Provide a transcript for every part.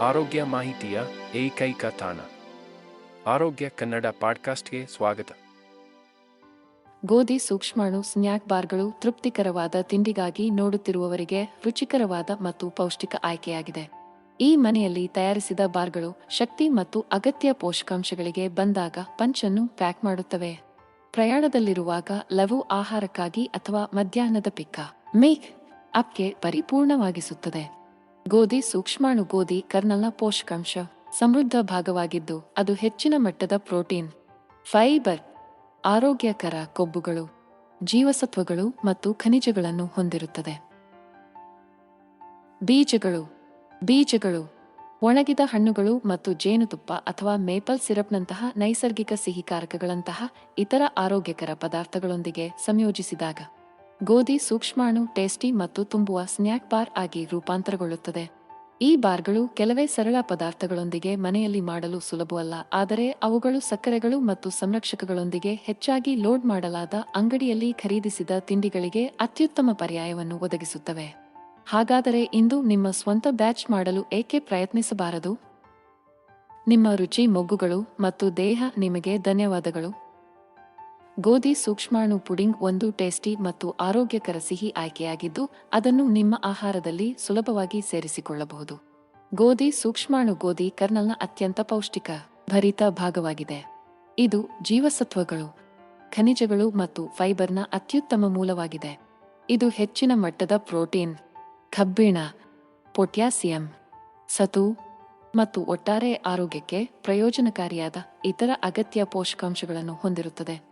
ಆರೋಗ್ಯ ಮಾಹಿತಿಯ ಏಕೈಕ ತಾಣ. ಆರೋಗ್ಯ ಕನ್ನಡ ಪಾಡ್ಕಾಸ್ಟ್ಗೆ ಸ್ವಾಗತ. ಗೋಧಿ ಸೂಕ್ಷ್ಮಾಣು ಸ್ನ್ಯಾಕ್ ಬಾರ್ಗಳು ತೃಪ್ತಿಕರವಾದ ತಿಂಡಿಗಾಗಿ ನೋಡುತ್ತಿರುವವರಿಗೆ ರುಚಿಕರವಾದ ಮತ್ತು ಪೌಷ್ಟಿಕ ಆಯ್ಕೆಯಾಗಿದೆ. ಈ ಮನೆಯಲ್ಲಿ ತಯಾರಿಸಿದ ಬಾರ್ಗಳು ಶಕ್ತಿ ಮತ್ತು ಅಗತ್ಯ ಪೋಷಕಾಂಶಗಳಿಗೆ ಬಂದಾಗ ಪಂಚನ್ನು ಪ್ಯಾಕ್ ಮಾಡುತ್ತವೆ. ಪ್ರಯಾಣದಲ್ಲಿರುವಾಗ ಲಘು ಆಹಾರಕ್ಕಾಗಿ ಅಥವಾ ಮಧ್ಯಾಹ್ನದ ಪಿಕ್ಕ, ಮೇಕ್ ಅಪ್ಗೆ ಪರಿಪೂರ್ಣವಾಗಿಸುತ್ತದೆ. ಗೋಧಿ ಸೂಕ್ಷ್ಮಾಣು ಗೋಧಿ ಕರ್ನಲ್ನ ಪೋಷಕಾಂಶ. ಸಮೃದ್ಧ ಭಾಗವಾಗಿದ್ದು ಅದು ಹೆಚ್ಚಿನ ಮಟ್ಟದ ಪ್ರೋಟೀನ್, ಫೈಬರ್, ಆರೋಗ್ಯಕರ ಕೊಬ್ಬುಗಳು, ಜೀವಸತ್ವಗಳು ಮತ್ತು ಖನಿಜಗಳನ್ನು ಹೊಂದಿರುತ್ತದೆ. ಬೀಜಗಳು ಬೀಜಗಳು, ಒಣಗಿದ ಹಣ್ಣುಗಳು ಮತ್ತು ಜೇನುತುಪ್ಪ ಅಥವಾ ಮೇಪಲ್ ಸಿರಪ್ನಂತಹ ನೈಸರ್ಗಿಕ ಸಿಹಿಕಾರಕಗಳಂತಹ ಇತರ ಆರೋಗ್ಯಕರ ಪದಾರ್ಥಗಳೊಂದಿಗೆ ಸಂಯೋಜಿಸಿದಾಗ ಗೋಧಿ ಸೂಕ್ಷ್ಮಾಣು, ಟೇಸ್ಟಿ ಮತ್ತು ತುಂಬುವ ಸ್ನ್ಯಾಕ್ ಬಾರ್ ಆಗಿ ರೂಪಾಂತರಗೊಳ್ಳುತ್ತದೆ. ಈ ಬಾರ್ಗಳು ಕೆಲವೇ ಸರಳ ಪದಾರ್ಥಗಳೊಂದಿಗೆ ಮನೆಯಲ್ಲಿ ಮಾಡಲು ಸುಲಭವಲ್ಲ, ಆದರೆ ಅವುಗಳು ಸಕ್ಕರೆಗಳು ಮತ್ತು ಸಂರಕ್ಷಕಗಳೊಂದಿಗೆ ಹೆಚ್ಚಾಗಿ ಲೋಡ್ ಮಾಡಲಾದ ಅಂಗಡಿಯಲ್ಲಿ ಖರೀದಿಸಿದ ತಿಂಡಿಗಳಿಗೆ ಅತ್ಯುತ್ತಮ ಪರ್ಯಾಯವನ್ನು ಒದಗಿಸುತ್ತವೆ. ಹಾಗಾದರೆ ಇಂದು ನಿಮ್ಮ ಸ್ವಂತ ಬ್ಯಾಚ್ ಮಾಡಲು ಏಕೆ ಪ್ರಯತ್ನಿಸಬಾರದು? ನಿಮ್ಮ ರುಚಿ, ಮೊಗ್ಗುಗಳು ಮತ್ತು ದೇಹ ನಿಮಗೆ ಧನ್ಯವಾದಗಳು. ಗೋಧಿ ಸೂಕ್ಷ್ಮಾಣು ಪುಡಿಂಗ್ ಒಂದು ಟೇಸ್ಟಿ ಮತ್ತು ಆರೋಗ್ಯಕರ ಸಿಹಿ ಆಯ್ಕೆಯಾಗಿದ್ದು, ಅದನ್ನು ನಿಮ್ಮ ಆಹಾರದಲ್ಲಿ ಸುಲಭವಾಗಿ ಸೇರಿಸಿಕೊಳ್ಳಬಹುದು. ಗೋಧಿ ಸೂಕ್ಷ್ಮಾಣು ಗೋಧಿ ಕರ್ನಲ್ನ ಅತ್ಯಂತ ಪೌಷ್ಟಿಕ, ಭರಿತ ಭಾಗವಾಗಿದೆ. ಇದು ಜೀವಸತ್ವಗಳು, ಖನಿಜಗಳು ಮತ್ತು ಫೈಬರ್ನ ಅತ್ಯುತ್ತಮ ಮೂಲವಾಗಿದೆ. ಇದು ಹೆಚ್ಚಿನ ಮಟ್ಟದ ಪ್ರೋಟೀನ್, ಕಬ್ಬಿಣ, ಪೊಟ್ಯಾಸಿಯಂ, ಸತು ಮತ್ತು ಒಟ್ಟಾರೆ ಆರೋಗ್ಯಕ್ಕೆ ಪ್ರಯೋಜನಕಾರಿಯಾದ ಇತರ ಅಗತ್ಯ ಪೋಷಕಾಂಶಗಳನ್ನು ಹೊಂದಿರುತ್ತದೆ.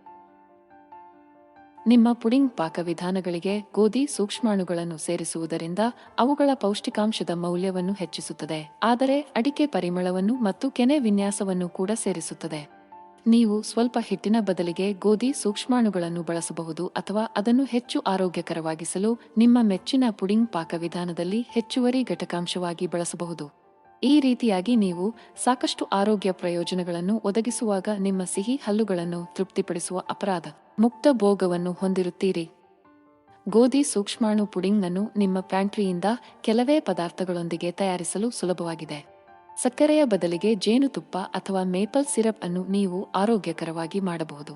ನಿಮ್ಮ ಪುಡಿಂಗ್ ಪಾಕವಿಧಾನಗಳಿಗೆ ಗೋಧಿ ಸೂಕ್ಷ್ಮಾಣುಗಳನ್ನು ಸೇರಿಸುವುದರಿಂದ ಅವುಗಳ ಪೌಷ್ಟಿಕಾಂಶದ ಮೌಲ್ಯವನ್ನು ಹೆಚ್ಚಿಸುತ್ತದೆ. ಆದರೆ ಅಡಿಕೆ ಪರಿಮಳವನ್ನು ಮತ್ತು ಕೆನೆ ವಿನ್ಯಾಸವನ್ನು ಕೂಡ ಸೇರಿಸುತ್ತದೆ. ನೀವು ಸ್ವಲ್ಪ ಹಿಟ್ಟಿನ ಬದಲಿಗೆ ಗೋಧಿ ಸೂಕ್ಷ್ಮಾಣುಗಳನ್ನು ಬಳಸಬಹುದು ಅಥವಾ ಅದನ್ನು ಹೆಚ್ಚು ಆರೋಗ್ಯಕರವಾಗಿಸಲು ನಿಮ್ಮ ಮೆಚ್ಚಿನ ಪುಡಿಂಗ್ ಪಾಕವಿಧಾನದಲ್ಲಿ ಹೆಚ್ಚುವರಿ ಘಟಕಾಂಶವಾಗಿ ಬಳಸಬಹುದು. ಈ ರೀತಿಯಾಗಿ ನೀವು ಸಾಕಷ್ಟು ಆರೋಗ್ಯ ಪ್ರಯೋಜನಗಳನ್ನು ಒದಗಿಸುವಾಗ ನಿಮ್ಮ ಸಿಹಿ ಹಲ್ಲುಗಳನ್ನು ತೃಪ್ತಿಪಡಿಸುವ ಅಪರಾಧ, ಮುಕ್ತ ಭೋಗವನ್ನು ಹೊಂದಿರುತ್ತೀರಿ. ಗೋಧಿ ಸೂಕ್ಷ್ಮಾಣು ಪುಡಿಂಗ್ನನ್ನು ನಿಮ್ಮ ಪ್ಯಾಂಟ್ರಿಯಿಂದ ಕೆಲವೇ ಪದಾರ್ಥಗಳೊಂದಿಗೆ ತಯಾರಿಸಲು ಸುಲಭವಾಗಿದೆ. ಸಕ್ಕರೆಯ ಬದಲಿಗೆ ಜೇನುತುಪ್ಪ ಅಥವಾ ಮೇಪಲ್ ಸಿರಪ್ ಅನ್ನು ನೀವು ಆರೋಗ್ಯಕರವಾಗಿ ಮಾಡಬಹುದು.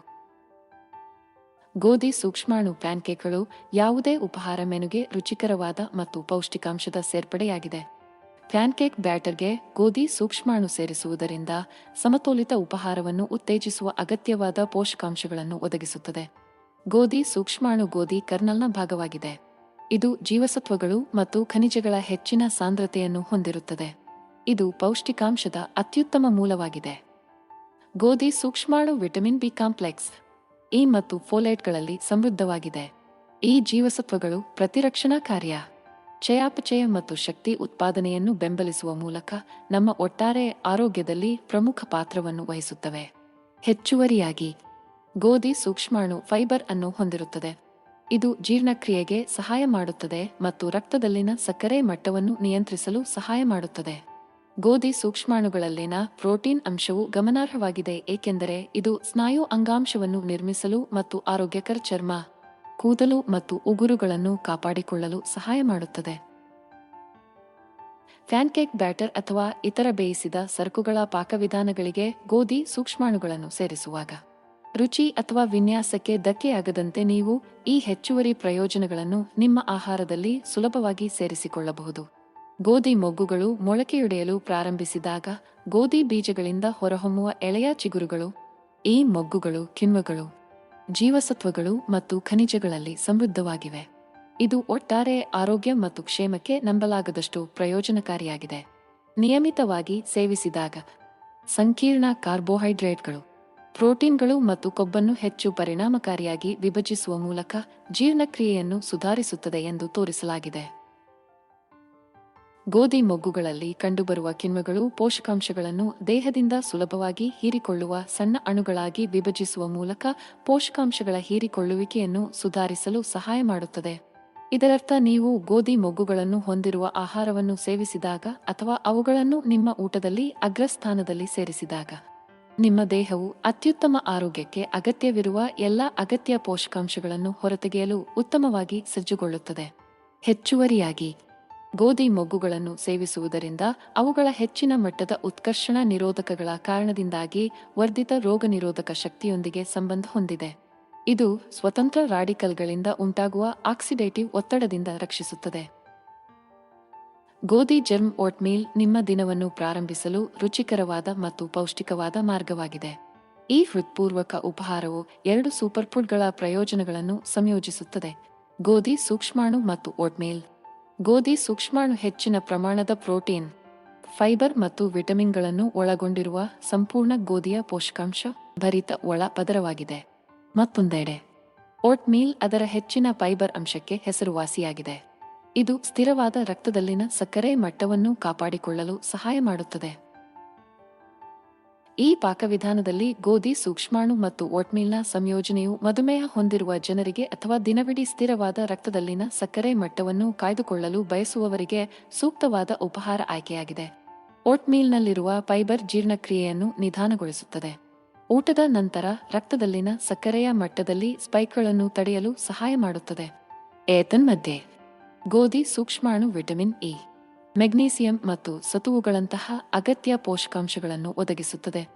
ಗೋಧಿ ಸೂಕ್ಷ್ಮಾಣು ಪ್ಯಾನ್ಕೇಕ್ಗಳು ಯಾವುದೇ ಉಪಹಾರ ಮೆನುಗೆ ರುಚಿಕರವಾದ ಮತ್ತು ಪೌಷ್ಟಿಕಾಂಶದ ಸೇರ್ಪಡೆಯಾಗಿದೆ. ಪ್ಯಾನ್ಕೇಕ್ ಬ್ಯಾಟರ್ಗೆ ಗೋಧಿ ಸೂಕ್ಷ್ಮಾಣು ಸೇರಿಸುವುದರಿಂದ ಸಮತೋಲಿತ ಉಪಹಾರವನ್ನು ಉತ್ತೇಜಿಸುವ ಅಗತ್ಯವಾದ ಪೋಷಕಾಂಶಗಳನ್ನು ಒದಗಿಸುತ್ತದೆ. ಗೋಧಿ ಸೂಕ್ಷ್ಮಾಣು ಗೋಧಿ ಕರ್ನಲ್ನ ಭಾಗವಾಗಿದೆ. ಇದು ಜೀವಸತ್ವಗಳು ಮತ್ತು ಖನಿಜಗಳ ಹೆಚ್ಚಿನ ಸಾಂದ್ರತೆಯನ್ನು ಹೊಂದಿರುತ್ತದೆ. ಇದು ಪೌಷ್ಟಿಕಾಂಶದ ಅತ್ಯುತ್ತಮ ಮೂಲವಾಗಿದೆ. ಗೋಧಿ ಸೂಕ್ಷ್ಮಾಣು ವಿಟಮಿನ್ ಬಿ ಕಾಂಪ್ಲೆಕ್ಸ್ ಇ ಮತ್ತು ಫೋಲೈಟ್ಗಳಲ್ಲಿ ಸಮೃದ್ಧವಾಗಿದೆ. ಈ ಜೀವಸತ್ವಗಳು ಪ್ರತಿರಕ್ಷಣಾ ಕಾರ್ಯ. ಚಯಾಪಚಯ ಮತ್ತು ಶಕ್ತಿ ಉತ್ಪಾದನೆಯನ್ನು ಬೆಂಬಲಿಸುವ ಮೂಲಕ ನಮ್ಮ ಒಟ್ಟಾರೆ ಆರೋಗ್ಯದಲ್ಲಿ ಪ್ರಮುಖ ಪಾತ್ರವನ್ನು ವಹಿಸುತ್ತವೆ. ಹೆಚ್ಚುವರಿಯಾಗಿ, ಗೋಧಿ ಸೂಕ್ಷ್ಮಾಣು ಫೈಬರ್ ಅನ್ನು ಹೊಂದಿರುತ್ತದೆ. ಇದು ಜೀರ್ಣಕ್ರಿಯೆಗೆ ಸಹಾಯ ಮಾಡುತ್ತದೆ ಮತ್ತು ರಕ್ತದಲ್ಲಿನ ಸಕ್ಕರೆ ಮಟ್ಟವನ್ನು ನಿಯಂತ್ರಿಸಲು ಸಹಾಯ ಮಾಡುತ್ತದೆ. ಗೋಧಿ ಸೂಕ್ಷ್ಮಾಣುಗಳಲ್ಲಿನ ಪ್ರೋಟೀನ್ ಅಂಶವು ಗಮನಾರ್ಹವಾಗಿದೆ ಏಕೆಂದರೆ ಇದು ಸ್ನಾಯು ಅಂಗಾಂಶವನ್ನು ನಿರ್ಮಿಸಲು ಮತ್ತು ಆರೋಗ್ಯಕರ ಚರ್ಮ ಕೂದಲು ಮತ್ತು ಉಗುರುಗಳನ್ನು ಕಾಪಾಡಿಕೊಳ್ಳಲು ಸಹಾಯ ಮಾಡುತ್ತದೆ. ಪ್ಯಾನ್ಕೇಕ್ ಬ್ಯಾಟರ್ ಅಥವಾ ಇತರ ಬೇಯಿಸಿದ ಸರಕುಗಳ ಪಾಕವಿಧಾನಗಳಿಗೆ ಗೋಧಿ ಸೂಕ್ಷ್ಮಾಣುಗಳನ್ನು ಸೇರಿಸುವಾಗ. ರುಚಿ ಅಥವಾ ವಿನ್ಯಾಸಕ್ಕೆ ಧಕ್ಕೆಯಾಗದಂತೆ ನೀವು ಈ ಹೆಚ್ಚುವರಿ ಪ್ರಯೋಜನಗಳನ್ನು ನಿಮ್ಮ ಆಹಾರದಲ್ಲಿ ಸುಲಭವಾಗಿ ಸೇರಿಸಿಕೊಳ್ಳಬಹುದು. ಗೋಧಿ ಮೊಗ್ಗುಗಳು ಮೊಳಕೆಯೊಡೆಯಲು ಪ್ರಾರಂಭಿಸಿದಾಗ ಗೋಧಿ ಬೀಜಗಳಿಂದ ಹೊರಹೊಮ್ಮುವ ಎಳೆಯ ಚಿಗುರುಗಳು, ಈ ಮೊಗ್ಗುಗಳು, ಕಿಣ್ವಗಳು ಜೀವಸತ್ವಗಳು ಮತ್ತು ಖನಿಜಗಳಲ್ಲಿ ಸಮೃದ್ಧವಾಗಿವೆ. ಇದು ಒಟ್ಟಾರೆ ಆರೋಗ್ಯ ಮತ್ತು ಕ್ಷೇಮಕ್ಕೆ ನಂಬಲಾಗದಷ್ಟು ಪ್ರಯೋಜನಕಾರಿಯಾಗಿದೆ. ನಿಯಮಿತವಾಗಿ ಸೇವಿಸಿದಾಗ ಸಂಕೀರ್ಣ ಕಾರ್ಬೋಹೈಡ್ರೇಟ್ಗಳು, ಪ್ರೋಟೀನ್ಗಳು ಮತ್ತು ಕೊಬ್ಬನ್ನು ಹೆಚ್ಚು ಪರಿಣಾಮಕಾರಿಯಾಗಿ ವಿಭಜಿಸುವ ಮೂಲಕ ಜೀರ್ಣಕ್ರಿಯೆಯನ್ನು ಸುಧಾರಿಸುತ್ತದೆ ಎಂದು ತೋರಿಸಲಾಗಿದೆ. ಗೋಧಿ ಮೊಗ್ಗುಗಳಲ್ಲಿ ಕಂಡುಬರುವ ಕಿಣ್ವಗಳು ಪೋಷಕಾಂಶಗಳನ್ನು ದೇಹದಿಂದ ಸುಲಭವಾಗಿ ಹೀರಿಕೊಳ್ಳುವ ಸಣ್ಣ ಅಣುಗಳಾಗಿ ವಿಭಜಿಸುವ ಮೂಲಕ ಪೋಷಕಾಂಶಗಳ ಹೀರಿಕೊಳ್ಳುವಿಕೆಯನ್ನು ಸುಧಾರಿಸಲು ಸಹಾಯ ಮಾಡುತ್ತದೆ. ಇದರರ್ಥ ನೀವು ಗೋಧಿ ಮೊಗ್ಗುಗಳನ್ನು ಹೊಂದಿರುವ ಆಹಾರವನ್ನು ಸೇವಿಸಿದಾಗ ಅಥವಾ ಅವುಗಳನ್ನು ನಿಮ್ಮ ಊಟದಲ್ಲಿ ಅಗ್ರಸ್ಥಾನದಲ್ಲಿ ಸೇರಿಸಿದಾಗ ನಿಮ್ಮ ದೇಹವು ಅತ್ಯುತ್ತಮ ಆರೋಗ್ಯಕ್ಕೆ ಅಗತ್ಯವಿರುವ ಎಲ್ಲ ಅಗತ್ಯ ಪೋಷಕಾಂಶಗಳನ್ನು ಹೊರತೆಗೆಯಲು ಉತ್ತಮವಾಗಿ ಸಜ್ಜುಗೊಳ್ಳುತ್ತದೆ. ಹೆಚ್ಚುವರಿಯಾಗಿ ಗೋಧಿ ಮೊಗ್ಗುಗಳನ್ನು ಸೇವಿಸುವುದರಿಂದ ಅವುಗಳ ಹೆಚ್ಚಿನ ಮಟ್ಟದ ಉತ್ಕರ್ಷಣ ನಿರೋಧಕಗಳ ಕಾರಣದಿಂದಾಗಿ ವರ್ಧಿತ ರೋಗನಿರೋಧಕ ಶಕ್ತಿಯೊಂದಿಗೆ ಸಂಬಂಧ ಹೊಂದಿದೆ. ಇದು ಸ್ವತಂತ್ರ ರಾಡಿಕಲ್ಗಳಿಂದ ಉಂಟಾಗುವ ಆಕ್ಸಿಡೇಟಿವ್ ಒತ್ತಡದಿಂದ ರಕ್ಷಿಸುತ್ತದೆ. ಗೋಧಿ ಜರ್ಮ್ ಓಟ್ಮೀಲ್ ನಿಮ್ಮ ದಿನವನ್ನು ಪ್ರಾರಂಭಿಸಲು ರುಚಿಕರವಾದ ಮತ್ತು ಪೌಷ್ಟಿಕವಾದ ಮಾರ್ಗವಾಗಿದೆ. ಈ ಹೃತ್ಪೂರ್ವಕ ಉಪಹಾರವು ಎರಡು ಸೂಪರ್ಫುಡ್ಗಳ ಪ್ರಯೋಜನಗಳನ್ನು ಸಂಯೋಜಿಸುತ್ತದೆ. ಗೋಧಿ ಸೂಕ್ಷ್ಮಾಣು ಮತ್ತು ಓಟ್ಮೀಲ್. ಗೋಧಿ ಸೂಕ್ಷ್ಮಾಣು ಹೆಚ್ಚಿನ ಪ್ರಮಾಣದ ಪ್ರೋಟೀನ್, ಫೈಬರ್ ಮತ್ತು ವಿಟಮಿನ್ಗಳನ್ನು ಒಳಗೊಂಡಿರುವ ಸಂಪೂರ್ಣ ಗೋಧಿಯ ಪೋಷಕಾಂಶ ಭರಿತ ಒಳ ಪದರವಾಗಿದೆ. ಮತ್ತೊಂದೆಡೆ ಓಟ್ ಮೀಲ್ ಅದರ ಹೆಚ್ಚಿನ ಫೈಬರ್ ಅಂಶಕ್ಕೆ ಹೆಸರುವಾಸಿಯಾಗಿದೆ. ಇದು ಸ್ಥಿರವಾದ ರಕ್ತದಲ್ಲಿನ ಸಕ್ಕರೆ ಮಟ್ಟವನ್ನು ಕಾಪಾಡಿಕೊಳ್ಳಲು ಸಹಾಯ ಮಾಡುತ್ತದೆ. ಈ ಪಾಕವಿಧಾನದಲ್ಲಿ ಗೋಧಿ, ಸೂಕ್ಷ್ಮಾಣು ಮತ್ತು ಓಟ್ಮೀಲ್ನ ಸಂಯೋಜನೆಯು ಮಧುಮೇಹ ಹೊಂದಿರುವ ಜನರಿಗೆ ಅಥವಾ ದಿನವಿಡೀ ಸ್ಥಿರವಾದ ರಕ್ತದಲ್ಲಿನ ಸಕ್ಕರೆ ಮಟ್ಟವನ್ನು ಕಾಯ್ದುಕೊಳ್ಳಲು ಬಯಸುವವರಿಗೆ ಸೂಕ್ತವಾದ ಉಪಹಾರ ಆಯ್ಕೆಯಾಗಿದೆ. ಓಟ್ಮೀಲ್ನಲ್ಲಿರುವ ಫೈಬರ್ ಜೀರ್ಣಕ್ರಿಯೆಯನ್ನು ನಿಧಾನಗೊಳಿಸುತ್ತದೆ. ಊಟದ ನಂತರ ರಕ್ತದಲ್ಲಿನ ಸಕ್ಕರೆಯ ಮಟ್ಟದಲ್ಲಿ ಸ್ಪೈಕ್ಗಳನ್ನು ತಡೆಯಲು ಸಹಾಯ ಮಾಡುತ್ತದೆ. ಏತನ್ಮಧ್ಯೆ, ಗೋಧಿ, ಸೂಕ್ಷ್ಮಾಣು, ವಿಟಮಿನ್ ಇ. ಮೆಗ್ನೀಸಿಯಂ ಮತ್ತು ಸತುವುಗಳಂತಹ ಅಗತ್ಯ ಪೋಷಕಾಂಶಗಳನ್ನು ಒದಗಿಸುತ್ತದೆ.